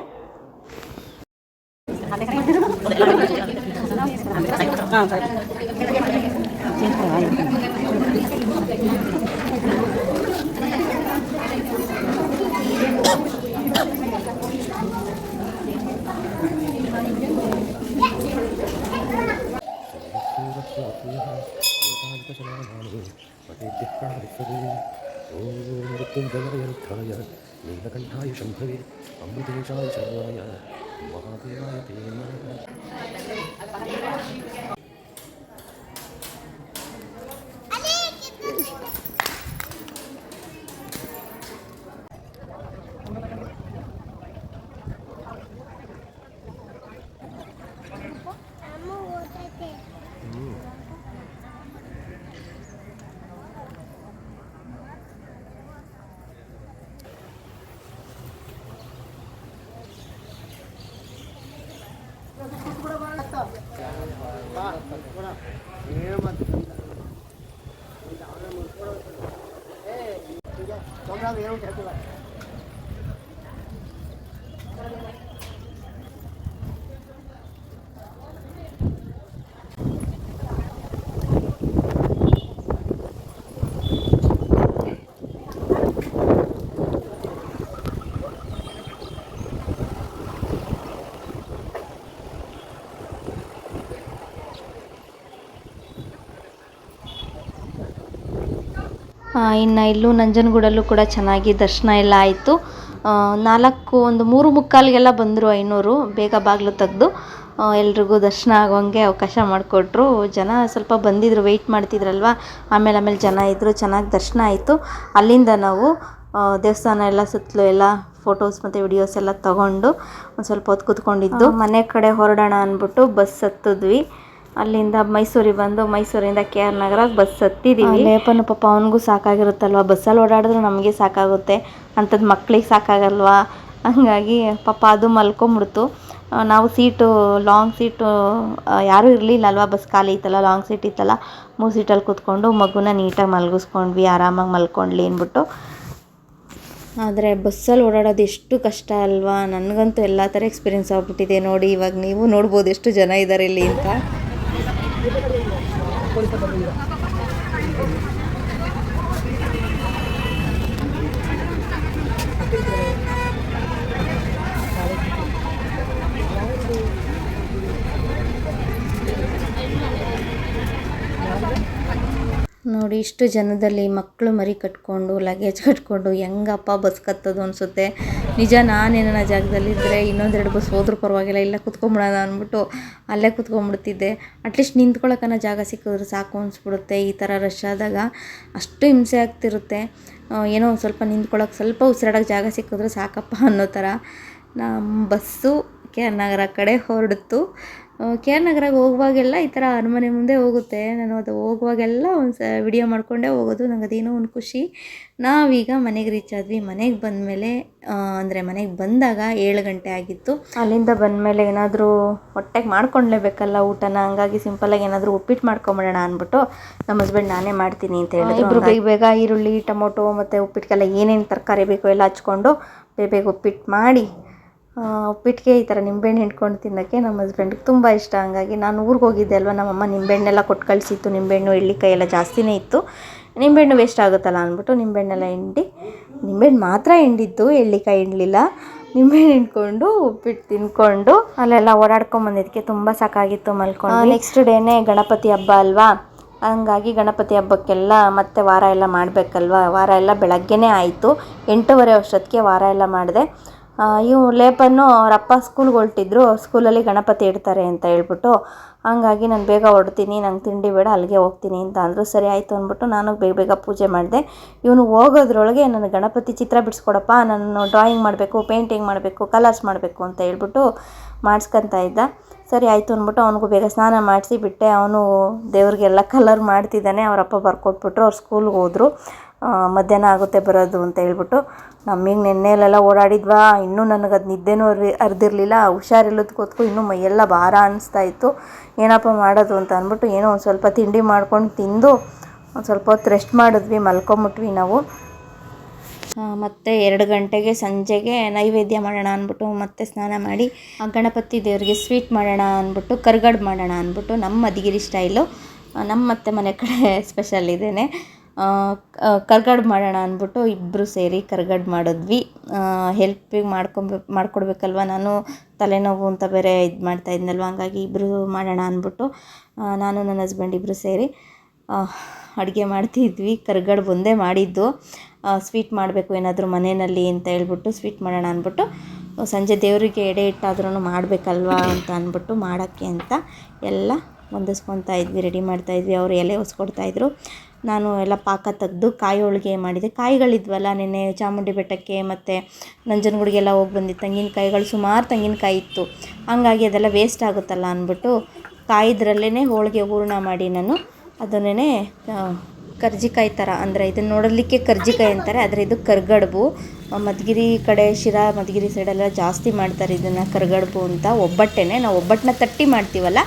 ശരണമാണ് പതിപ്പിക്കാതിപ്പതേ ഓം മൃത്യുഞ്ജയായ രുദ്ധായ നീലകണ്ഠായ ശംഭവേ അമൃതേശായ ശരണായ മഹാദേവായ തേ తొమ్మిది ఏడు చెప్పారు ಇನ್ನು ಇಲ್ಲೂ ನಂಜನಗೂಡಲ್ಲೂ ಕೂಡ ಚೆನ್ನಾಗಿ ದರ್ಶನ ಎಲ್ಲ ಆಯಿತು. ನಾಲ್ಕು ಒಂದು ಮೂರು ಮುಕ್ಕಾಲಿಗೆಲ್ಲ ಬಂದರು ಐನೂರು ಬೇಗ ಬಾಗಿಲು ತೆಗೆದು ಎಲ್ರಿಗೂ ದರ್ಶನ ಆಗೋಂಗೆ ಅವಕಾಶ ಮಾಡಿಕೊಟ್ರು. ಜನ ಸ್ವಲ್ಪ ಬಂದಿದ್ದರು ವೆಯ್ಟ್ ಮಾಡ್ತಿದ್ರಲ್ವ? ಆಮೇಲೆ ಆಮೇಲೆ ಜನ ಇದ್ದರು ಚೆನ್ನಾಗಿ ದರ್ಶನ ಆಯಿತು. ಅಲ್ಲಿಂದ ನಾವು ದೇವಸ್ಥಾನ ಎಲ್ಲ ಸುತ್ತಲೂ ಎಲ್ಲ ಫೋಟೋಸ್ ಮತ್ತು ವಿಡಿಯೋಸ್ ಎಲ್ಲ ತಗೊಂಡು ಒಂದು ಸ್ವಲ್ಪ ಹೊತ್ತು ಕೂತ್ಕೊಂಡಿದ್ದು. ಮನೆ ಕಡೆ ಹೊರಡೋಣ ಅಂದ್ಬಿಟ್ಟು ಬಸ್ ಹತ್ತಿದ್ವಿ. ಅಲ್ಲಿಂದ ಮೈಸೂರಿಗೆ ಬಂದು ಮೈಸೂರಿಂದ ಕೆ ಆರ್ ನಗರಕ್ಕೆ ಬಸ್ ಹತ್ತಿದ್ದೀವಿ ಲೇಪನು ಪಾಪ ಅವನಿಗೂ ಸಾಕಾಗಿರುತ್ತಲ್ವ? ಬಸ್ಸಲ್ಲಿ ಓಡಾಡಿದ್ರೆ ನಮಗೆ ಸಾಕಾಗುತ್ತೆ. ಅಂಥದ್ದು ಮಕ್ಳಿಗೆ ಸಾಕಾಗಲ್ವಾ? ಹಂಗಾಗಿ ಪಾಪ ಅದು ಮಲ್ಕೊಂಬಿಡ್ತು. ನಾವು ಸೀಟು ಲಾಂಗ್ ಸೀಟು ಯಾರೂ ಇರಲಿಲ್ಲ ಅಲ್ವಾ ಬಸ್ ಖಾಲಿ ಇತ್ತಲ್ಲ ಲಾಂಗ್ ಸೀಟ್ ಇತ್ತಲ್ಲ? ಮೂರು ಸೀಟಲ್ಲಿ ಕೂತ್ಕೊಂಡು ಮಗುನ ನೀಟಾಗಿ ಮಲಗಿಸ್ಕೊಂಡ್ವಿ ಆರಾಮಾಗಿ ಮಲ್ಕೊಂಡ್ಲಿ ಅಂದ್ಬಿಟ್ಟು. ಆದರೆ ಬಸ್ಸಲ್ಲಿ ಓಡಾಡೋದು ಎಷ್ಟು ಕಷ್ಟ ಅಲ್ವಾ? ನನಗಂತೂ ಎಲ್ಲ ಥರ ಎಕ್ಸ್ಪೀರಿಯೆನ್ಸ್ ಆಗ್ಬಿಟ್ಟಿದೆ ನೋಡಿ. ಇವಾಗ ನೀವು ನೋಡ್ಬೋದು ಎಷ್ಟು ಜನ ಇದ್ದಾರೆ ಇಲ್ಲಿ ಅಂತ. ನೋಡಿ ಇಷ್ಟು ಜನದಲ್ಲಿ ಮಕ್ಕಳು ಮರಿ ಕಟ್ಕೊಂಡು ಲಗೇಜ್ ಕಟ್ಕೊಂಡು ಹೆಂಗಪ್ಪ ಬಸ್ ಕತ್ತೋದು ಅನಿಸುತ್ತೆ. ನಿಜ ನಾನೇನ ಜಾಗದಲ್ಲಿದ್ದರೆ ಇನ್ನೊಂದೆರಡು ಬಸ್ ಹೋದ್ರೂ ಪರವಾಗಿಲ್ಲ, ಇಲ್ಲ ಕುತ್ಕೊಂಬಿಡೋಣ ಅಂದ್ಬಿಟ್ಟು ಅಲ್ಲೇ ಕುತ್ಕೊಂಡ್ಬಿಡ್ತಿದ್ದೆ ಅಟ್ಲೀಸ್ಟ್ ನಿಂತ್ಕೊಳ್ಳೋಕನ ಜಾಗ ಸಿಕ್ಕಿದ್ರೆ ಸಾಕು ಅನಿಸ್ಬಿಡುತ್ತೆ ಈ ಥರ ರಶ್ ಆದಾಗ. ಅಷ್ಟು ಹಿಂಸೆ ಆಗ್ತಿರುತ್ತೆ. ಏನೋ ಒಂದು ಸ್ವಲ್ಪ ನಿಂತ್ಕೊಳ್ಳೋಕೆ ಸ್ವಲ್ಪ ಉಸಿರಾಡೋಕೆ ಜಾಗ ಸಿಕ್ಕಿದ್ರೆ ಸಾಕಪ್ಪ ಅನ್ನೋ ಥರ ನಮ್ಮ ಬಸ್ಸು ಕೆ ನಗರ ಕಡೆ ಹೊರಡಿತು. ಕೆ ಆರ್ ನಗರಕ್ಕೆ ಹೋಗುವಾಗೆಲ್ಲ ಈ ಥರ ಅರಮನೆ ಮುಂದೆ ಹೋಗುತ್ತೆ. ನಾನು ಅದು ಹೋಗುವಾಗೆಲ್ಲ ಒಂದು ಸ ವಿಡಿಯೋ ಮಾಡಿಕೊಂಡೇ ಹೋಗೋದು ನಂಗೆ ಅದೇನೋ ಒಂದು ಖುಷಿ. ನಾವೀಗ ಮನೆಗೆ ರೀಚ್ ಆದ್ವಿ. ಮನೆಗೆ ಬಂದಮೇಲೆ ಅಂದರೆ ಮನೆಗೆ ಬಂದಾಗ ಏಳು ಗಂಟೆ ಆಗಿತ್ತು. ಅಲ್ಲಿಂದ ಬಂದಮೇಲೆ ಏನಾದರೂ ಹೊಟ್ಟೆಗೆ ಮಾಡ್ಕೊಳ್ಲೇಬೇಕಲ್ಲ ಊಟನ? ಹಂಗಾಗಿ ಸಿಂಪಲಾಗಿ ಏನಾದರೂ ಉಪ್ಪಿಟ್ಟು ಮಾಡ್ಕೊಂಬಿಡೋಣ ಅಂದ್ಬಿಟ್ಟು ನಮ್ಮ ಹಸ್ಬೆಂಡ್ ನಾನೇ ಮಾಡ್ತೀನಿ ಅಂತ ಹೇಳಿದ್ರು. ಇಬ್ಬರು ಬೇಗ ಬೇಗ ಈರುಳ್ಳಿ ಟೊಮೊಟೊ ಮತ್ತು ಉಪ್ಪಿಟ್ಟಿಗೆಲ್ಲ ಏನೇನು ತರಕಾರಿ ಬೇಕೋ ಎಲ್ಲ ಹಚ್ಕೊಂಡು ಬೇಗ ಬೇಗ ಉಪ್ಪಿಟ್ಟು ಮಾಡಿ ಉಪ್ಪಿಟ್ಟಿಗೆ ಈ ಥರ ನಿಂಬೆಹಣ್ಣು ಹಿಂಡ್ಕೊಂಡು ತಿನ್ನೋಕ್ಕೆ ನಮ್ಮ ಹಸ್ಬೆಂಡ್ಗೆ ತುಂಬ ಇಷ್ಟ. ಹಂಗಾಗಿ ನಾನು ಊರಿಗೆ ಹೋಗಿದ್ದೆ ಅಲ್ವಾ, ನಮ್ಮಮ್ಮ ನಿಂಬೆಹಣ್ಣೆಲ್ಲ ಕೊಟ್ಟು ಕಳಿಸಿತ್ತು. ನಿಂಬೆಹಣ್ಣು ಎಳ್ಳಿಕಾಯಿ ಎಲ್ಲ ಜಾಸ್ತಿನೇ ಇತ್ತು. ನಿಂಬೆಹಣ್ಣು ವೇಸ್ಟ್ ಆಗುತ್ತಲ್ಲ ಅಂದ್ಬಿಟ್ಟು ನಿಂಬೆಹಣ್ಣೆಲ್ಲ ಹಿಂಡಿ, ನಿಂಬೆಹಣ್ಣು ಮಾತ್ರ ಹಿಂಡಿದ್ದು, ಎಳ್ಳಿಕಾಯಿ ಹಿಂಡಲಿಲ್ಲ. ನಿಂಬೆಹಣ್ಣು ಹಿಂಡ್ಕೊಂಡು ಉಪ್ಪಿಟ್ಟು ತಿನ್ಕೊಂಡು ಅಲ್ಲೆಲ್ಲ ಓಡಾಡ್ಕೊಂಬಂದಿದ್ದಕ್ಕೆ ತುಂಬ ಸಾಕಾಗಿತ್ತು ಮಲ್ಕೊಂಡು. ನೆಕ್ಸ್ಟ್ ಡೇನೇ ಗಣಪತಿ ಹಬ್ಬ ಅಲ್ವಾ? ಹಂಗಾಗಿ ಗಣಪತಿ ಹಬ್ಬಕ್ಕೆಲ್ಲ ಮತ್ತೆ ವಾರ ಎಲ್ಲ ಮಾಡಬೇಕಲ್ವ? ವಾರ ಎಲ್ಲ ಬೆಳಗ್ಗೆನೇ ಆಯಿತು. ಎಂಟೂವರೆ ವರ್ಷದಕ್ಕೆ ವಾರ ಎಲ್ಲ ಮಾಡಿದೆ. ಇವು ಲೇಪನ್ನು ಅವರಪ್ಪ ಸ್ಕೂಲ್ಗೆ ಹೊರಟಿದ್ರು. ಸ್ಕೂಲಲ್ಲಿ ಗಣಪತಿ ಇಡ್ತಾರೆ ಅಂತ ಹೇಳ್ಬಿಟ್ಟು, ಹಂಗಾಗಿ ನಾನು ಬೇಗ ಹೊರಡ್ತೀನಿ, ನಂಗೆ ತಿಂಡಿ ಬೇಡ, ಅಲ್ಲಿಗೆ ಹೋಗ್ತೀನಿ ಅಂತ ಅಂದರು. ಸರಿ ಆಯಿತು ಅಂದ್ಬಿಟ್ಟು ನಾನು ಬೇಗ ಬೇಗ ಪೂಜೆ ಮಾಡಿದೆ. ಇವನು ಹೋಗೋದ್ರೊಳಗೆ ನನ್ನ ಗಣಪತಿ ಚಿತ್ರ ಬಿಡಿಸ್ಕೊಡಪ್ಪ ನಾನು ಡ್ರಾಯಿಂಗ್ ಮಾಡಬೇಕು ಪೇಂಟಿಂಗ್ ಮಾಡಬೇಕು ಕಲರ್ಸ್ ಮಾಡಬೇಕು ಅಂತ ಹೇಳ್ಬಿಟ್ಟು ಮಾಡಿಸ್ಕೊತಾ ಇದ್ದ. ಸರಿ ಆಯಿತು ಅಂದ್ಬಿಟ್ಟು ಅವನಿಗೂ ಬೇಗ ಸ್ನಾನ ಮಾಡಿಸಿ ಬಿಟ್ಟೆ. ಅವನು ದೇವ್ರಿಗೆಲ್ಲ ಕಲರ್ ಮಾಡ್ತಿದ್ದಾನೆ. ಅವರಪ್ಪ ಬರ್ಕೊಟ್ಬಿಟ್ರು, ಅವ್ರು ಸ್ಕೂಲ್ಗೆ ಹೋದರು. ಮಧ್ಯಾಹ್ನ ಆಗುತ್ತೆ ಬರೋದು ಅಂತ ಹೇಳ್ಬಿಟ್ಟು ನಮಗೆ ನೆನ್ನೆಲೆಲ್ಲ ಓಡಾಡಿದ್ವಾ, ಇನ್ನೂ ನನಗೆ ಅದು ನಿದ್ದೆನೂ ಅರಿ ಅರ್ದಿರಲಿಲ್ಲ, ಹುಷಾರಿಲ್ಲದ ಕೂತ್ಕು ಇನ್ನೂ ಮೈಯೆಲ್ಲ ಭಾರ ಅನ್ನಿಸ್ತಾ ಇತ್ತು. ಏನಪ್ಪ ಮಾಡೋದು ಅಂತ ಅಂದ್ಬಿಟ್ಟು ಏನೋ ಒಂದು ಸ್ವಲ್ಪ ತಿಂಡಿ ಮಾಡ್ಕೊಂಡು ತಿಂದು ಒಂದು ಸ್ವಲ್ಪ ಹೊತ್ತು ರೆಸ್ಟ್ ಮಾಡಿದ್ವಿ, ಮಲ್ಕೊಂಬಿಟ್ವಿ ನಾವು. ಮತ್ತು ಎರಡು ಗಂಟೆಗೆ ಸಂಜೆಗೆ ನೈವೇದ್ಯ ಮಾಡೋಣ ಅಂದ್ಬಿಟ್ಟು ಮತ್ತೆ ಸ್ನಾನ ಮಾಡಿ ಗಣಪತಿ ದೇವರಿಗೆ ಸ್ವೀಟ್ ಮಾಡೋಣ ಅಂದ್ಬಿಟ್ಟು, ಕರ್ಗಡ್ ಮಾಡೋಣ ಅಂದ್ಬಿಟ್ಟು ನಮ್ಮ ಮಧುಗಿರಿ ಸ್ಟೈಲು ನಮ್ಮ ಮತ್ತೆ ಮನೆ ಕಡೆ ಸ್ಪೆಷಲ್ ಇದೇನೆ. ಕರ್ಗಡ್ ಮಾಡೋಣ ಅಂದ್ಬಿಟ್ಟು ಇಬ್ಬರು ಸೇರಿ ಕರ್ಗಡ್ ಮಾಡಿದ್ವಿ. ಹೆಲ್ಪಿಗೆ ಮಾಡ್ಕೊಂಬ, ಮಾಡಿಕೊಡ್ಬೇಕಲ್ವ? ನಾನು ತಲೆನೋವು ಅಂತ ಬೇರೆ ಇದು ಮಾಡ್ತಾ ಇದ್ನಲ್ವ? ಹಂಗಾಗಿ ಇಬ್ಬರು ಮಾಡೋಣ ಅಂದ್ಬಿಟ್ಟು ನಾನು ನನ್ನ ಹಸ್ಬೆಂಡ್ ಇಬ್ಬರು ಸೇರಿ ಅಡುಗೆ ಮಾಡ್ತಿದ್ವಿ. ಕರ್ಗಡ್ ಒಂದೇ ಮಾಡಿದ್ದು. ಸ್ವೀಟ್ ಮಾಡಬೇಕು ಏನಾದರೂ ಮನೆಯಲ್ಲಿ ಅಂತ ಹೇಳ್ಬಿಟ್ಟು ಸ್ವೀಟ್ ಮಾಡೋಣ ಅಂದ್ಬಿಟ್ಟು, ಸಂಜೆ ದೇವರಿಗೆ ಎಡೆ ಇಟ್ಟಾದ್ರೂ ಮಾಡಬೇಕಲ್ವಾ ಅಂತ ಅಂದ್ಬಿಟ್ಟು ಮಾಡೋಕ್ಕೆ ಅಂತ ಎಲ್ಲ ಹೊಂದಿಸ್ಕೊತಾ ಇದ್ವಿ ರೆಡಿ ಮಾಡ್ತಾಯಿದ್ವಿ ಅವರು ಎಲೆ ಹೊಸ್ಕೊಡ್ತಾಯಿದ್ರು ನಾನು ಎಲ್ಲ ಪಾಕ ತೆಗೆದು ಕಾಯಿ ಹೋಳಿಗೆ ಮಾಡಿದೆ. ಕಾಯಿಗಳಿದ್ವಲ್ಲ ನೆನ್ನೆ ಚಾಮುಂಡಿ ಬೆಟ್ಟಕ್ಕೆ ಮತ್ತು ನಂಜನಗೂಡಿಗೆಲ್ಲ ಹೋಗಿ ಬಂದಿದ್ದು ತೆಂಗಿನಕಾಯಿಗಳು, ಸುಮಾರು ತೆಂಗಿನಕಾಯಿ ಇತ್ತು. ಹಂಗಾಗಿ ಅದೆಲ್ಲ ವೇಸ್ಟ್ ಆಗುತ್ತಲ್ಲ ಅಂದ್ಬಿಟ್ಟು ಕಾಯಿದ್ರಲ್ಲೇ ಹೋಳಿಗೆ ಹೂರ್ಣ ಮಾಡಿ ನಾನು ಅದನ್ನೇ ಕರ್ಜಿಕಾಯಿ ಥರ ಅಂದರೆ ಇದನ್ನು ನೋಡಲಿಕ್ಕೆ ಕರ್ಜಿಕಾಯಿ ಅಂತಾರೆ, ಆದರೆ ಇದು ಕರ್ಗಡ್ಬು. ಮಧುಗಿರಿ ಕಡೆ ಶಿರಾ ಮಧುಗಿರಿ ಸೈಡೆಲ್ಲ ಜಾಸ್ತಿ ಮಾಡ್ತಾರೆ ಇದನ್ನು ಕರ್ಗಡ್ಬು ಅಂತ. ಒಬ್ಬಟ್ಟೆನೆ, ನಾವು ಒಬ್ಬಟ್ಟನ್ನ ತಟ್ಟಿ ಮಾಡ್ತೀವಲ್ಲ,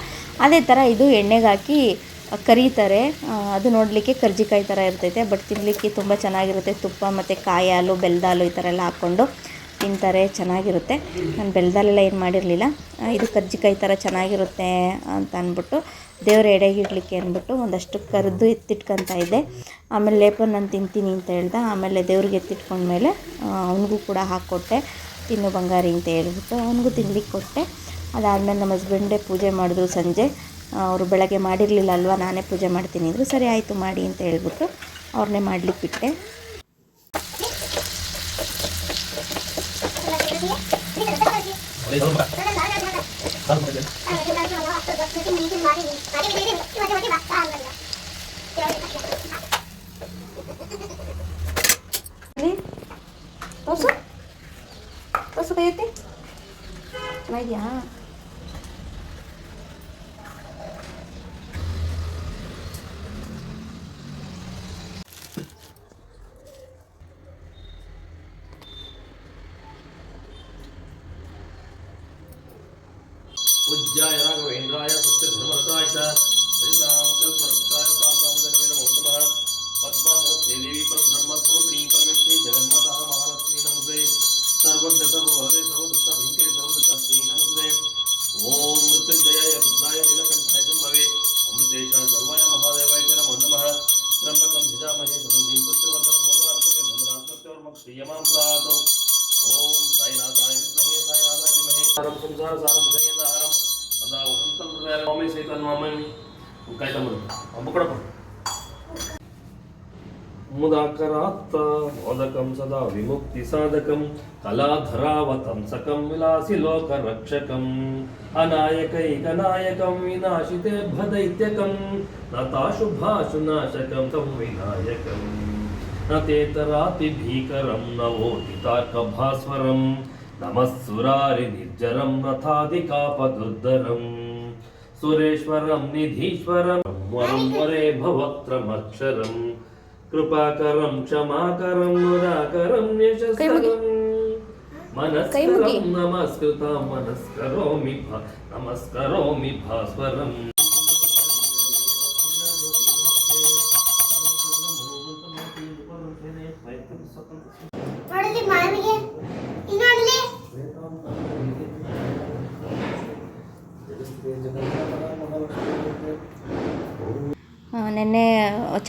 ಅದೇ ಥರ ಇದು ಎಣ್ಣೆಗೆ ಹಾಕಿ ಕರೀತಾರೆ. ಅದು ನೋಡಲಿಕ್ಕೆ ಕರ್ಜಿಕಾಯಿ ಥರ ಇರ್ತೈತೆ. ಬಟ್ ತಿನ್ನಲಿಕ್ಕೆ ತುಂಬ ಚೆನ್ನಾಗಿರುತ್ತೆ. ತುಪ್ಪ ಮತ್ತು ಕಾಯಿ ಹಾಲು ಬೆಲ್ಲದ ಹಾಲು ಈ ಥರ ಎಲ್ಲ ಹಾಕ್ಕೊಂಡು ತಿಂತಾರೆ. ಚೆನ್ನಾಗಿರುತ್ತೆ. ನಾನು ಬೆಲ್ಲದಲ್ಲೆಲ್ಲ ಏನು ಮಾಡಿರಲಿಲ್ಲ. ಇದು ಕರ್ಜಿಕಾಯಿ ಥರ ಚೆನ್ನಾಗಿರುತ್ತೆ ಅಂತ ಅಂದ್ಬಿಟ್ಟು ದೇವ್ರ ಎಡೆಗೆ ಇಡಲಿಕ್ಕೆ ಅಂದ್ಬಿಟ್ಟು ಒಂದಷ್ಟು ಕರೆದು ಎತ್ತಿಟ್ಕೊತಾ ಇದ್ದೆ. ಆಮೇಲೆ ಲೇಪರ್ ನಾನು ತಿಂತೀನಿ ಅಂತ ಹೇಳ್ದೆ. ಆಮೇಲೆ ದೇವ್ರಿಗೆ ಎತ್ತಿಟ್ಕೊಂಡ್ಮೇಲೆ ಅವನಿಗೂ ಕೂಡ ಹಾಕ್ಕೊಟ್ಟೆ. ತಿನ್ನು ಬಂಗಾರಿ ಅಂತ ಹೇಳ್ಬಿಟ್ಟು ಅವನಿಗೂ ತಿನ್ಲಿಕ್ಕೆ ಕೊಟ್ಟೆ. ಅದಾದಮೇಲೆ ನಮ್ಮ ಹಸ್ಬೆಂಡೇ ಪೂಜೆ ಮಾಡಿದ್ರು ಸಂಜೆ. ಅವರು ಬೆಳಗ್ಗೆ ಮಾಡಿರಲಿಲ್ಲ ಅಲ್ವಾ, ನಾನೇ ಪೂಜೆ ಮಾಡ್ತೀನಿ ಅಂದರು, ಸರಿ ಆಯಿತು ಮಾಡಿ ಅಂತ ಹೇಳ್ಬಿಟ್ಟು ಅವ್ರನ್ನೇ ಮಾಡ್ಲಿಕ್ಕೆ ಬಿಟ್ಟೆ. ಚೆನ್ನಾಗಿದ್ಯಾ? తమ్ముడు అమ్మ కూడా ముదాకరాత్త మోదకం సదా విముక్తి సాధకం కళాధరావతంసకం విలాసి లోక రక్షకం అనాయకైక నాయకం వినాశితే భదైత్యకం నతాశుభాశు నాశకం తం వినాయకం నతేతరాతి భీకరం నవోదితాక భాస్వరం నమస్సురారి నిర్జరం రథాదికాపదుర్ధరం. సురేశ్వరం నిధీశ్వరం వరం వరే భవక్త్రమక్షరం కృపాకరం క్షమాకరం ముదాకరం యశస్కరం మనస్కరం నమస్కృతాం మనస్కరోమి నమస్కరోమి భాస్వరం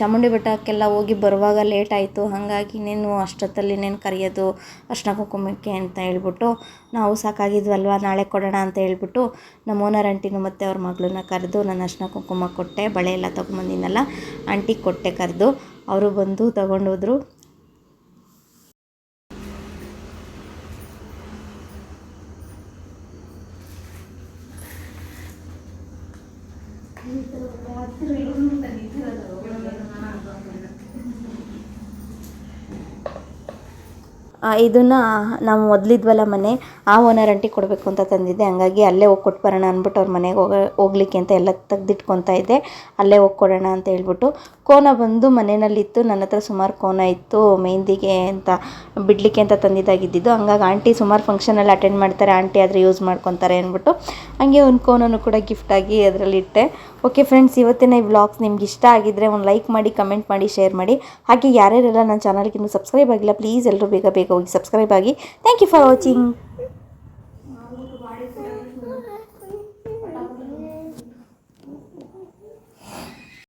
ಚಾಮುಂಡಿ ಬೆಟ್ಟಕ್ಕೆಲ್ಲ ಹೋಗಿ ಬರುವಾಗ ಲೇಟ್ ಆಯಿತು. ಹಾಗಾಗಿ ನೀನು ಅಷ್ಟೊತ್ತಲ್ಲಿ ನೀನು ಕರೆಯೋದು ಅರ್ಶಿನ ಕುಂಕುಮಕ್ಕೆ ಅಂತ ಹೇಳ್ಬಿಟ್ಟು ನಾವು ಸಾಕಾಗಿದ್ವಲ್ವ, ನಾಳೆ ಕೊಡೋಣ ಅಂತ ಹೇಳ್ಬಿಟ್ಟು ನಮ್ಮ ಓನರ್ ಆಂಟಿನೂ ಮತ್ತು ಅವ್ರ ಮಗಳನ್ನ ಕರೆದು ನಾನು ಅರ್ಶಿನ ಕುಂಕುಮ ಕೊಟ್ಟೆ, ಬಳೆ ಎಲ್ಲ ತೊಗೊಂಬಂದಿನಲ್ಲ ಆಂಟಿಗೆ ಕೊಟ್ಟೆ ಕರೆದು ಅವರು ಬಂದು ತಗೊಂಡೋದ್ರು. ಇದನ್ನು ನಾವು ಮೊದಲಿದ್ವಲ್ಲ ಮನೆ, ಆ ಓನರ್ ಆಂಟಿ ಕೊಡಬೇಕು ಅಂತ ತಂದಿದ್ದೆ. ಹಂಗಾಗಿ ಅಲ್ಲೇ ಹೋಗಿ ಕೊಟ್ಬರೋಣ ಅಂದ್ಬಿಟ್ಟು ಅವ್ರ ಮನೆಗೆ ಹೋಗ, ಹೋಗ್ಲಿಕ್ಕೆ ಅಂತ ಎಲ್ಲ ತೆಗ್ದಿಟ್ಕೊತಾ ಇದ್ದೆ. ಅಲ್ಲೇ ಹೋಗಿ ಕೊಡೋಣ ಅಂತ ಹೇಳ್ಬಿಟ್ಟು ಕೋನ ಬಂದು ಮನೆಯಲ್ಲಿತ್ತು. ನನ್ನ ಹತ್ರ ಸುಮಾರು ಕೋನ ಇತ್ತು. ಮೆಹಂದಿಗೆ ಅಂತ ಬಿಡಲಿಕ್ಕೆ ಅಂತ ತಂದಿದ್ದಾಗಿದ್ದಿದ್ದು. ಹಂಗಾಗಿ ಆಂಟಿ ಸುಮಾರು ಫಂಕ್ಷನಲ್ಲಿ ಅಟೆಂಡ್ ಮಾಡ್ತಾರೆ. ಆಂಟಿ ಆದರೆ ಯೂಸ್ ಮಾಡ್ಕೊತಾರೆ ಅಂದ್ಬಿಟ್ಟು ಹಂಗೆ ಒಂದು ಕೋನನ್ನು ಕೂಡ ಗಿಫ್ಟಾಗಿ ಅದರಲ್ಲಿ ಇಟ್ಟೆ. ಓಕೆ ಫ್ರೆಂಡ್ಸ್ ಇವತ್ತಿನ ಈ ವ್ಲಾಗ್ಸ್ ನಿಮ್ಗೆ ಇಷ್ಟ ಆಗಿದ್ದರೆ ಒಂದು ಲೈಕ್ ಮಾಡಿ ಕಮೆಂಟ್ ಮಾಡಿ ಶೇರ್ ಮಾಡಿ. ಹಾಗೆ ಯಾರ್ಯಾರೆಲ್ಲ ನನ್ನ ಚಾನಲ್ಗೆ ಇನ್ನೂ ಸಬ್ಸ್ಕ್ರೈಬ್ ಆಗಿಲ್ಲ ಪ್ಲೀಸ್ ಎಲ್ಲರೂ ಬೇಗ ಬೇಗ ಹೋಗಿ ಸಬ್ಸ್ಕ್ರೈಬ್ ಆಗಿ. Thank you for watching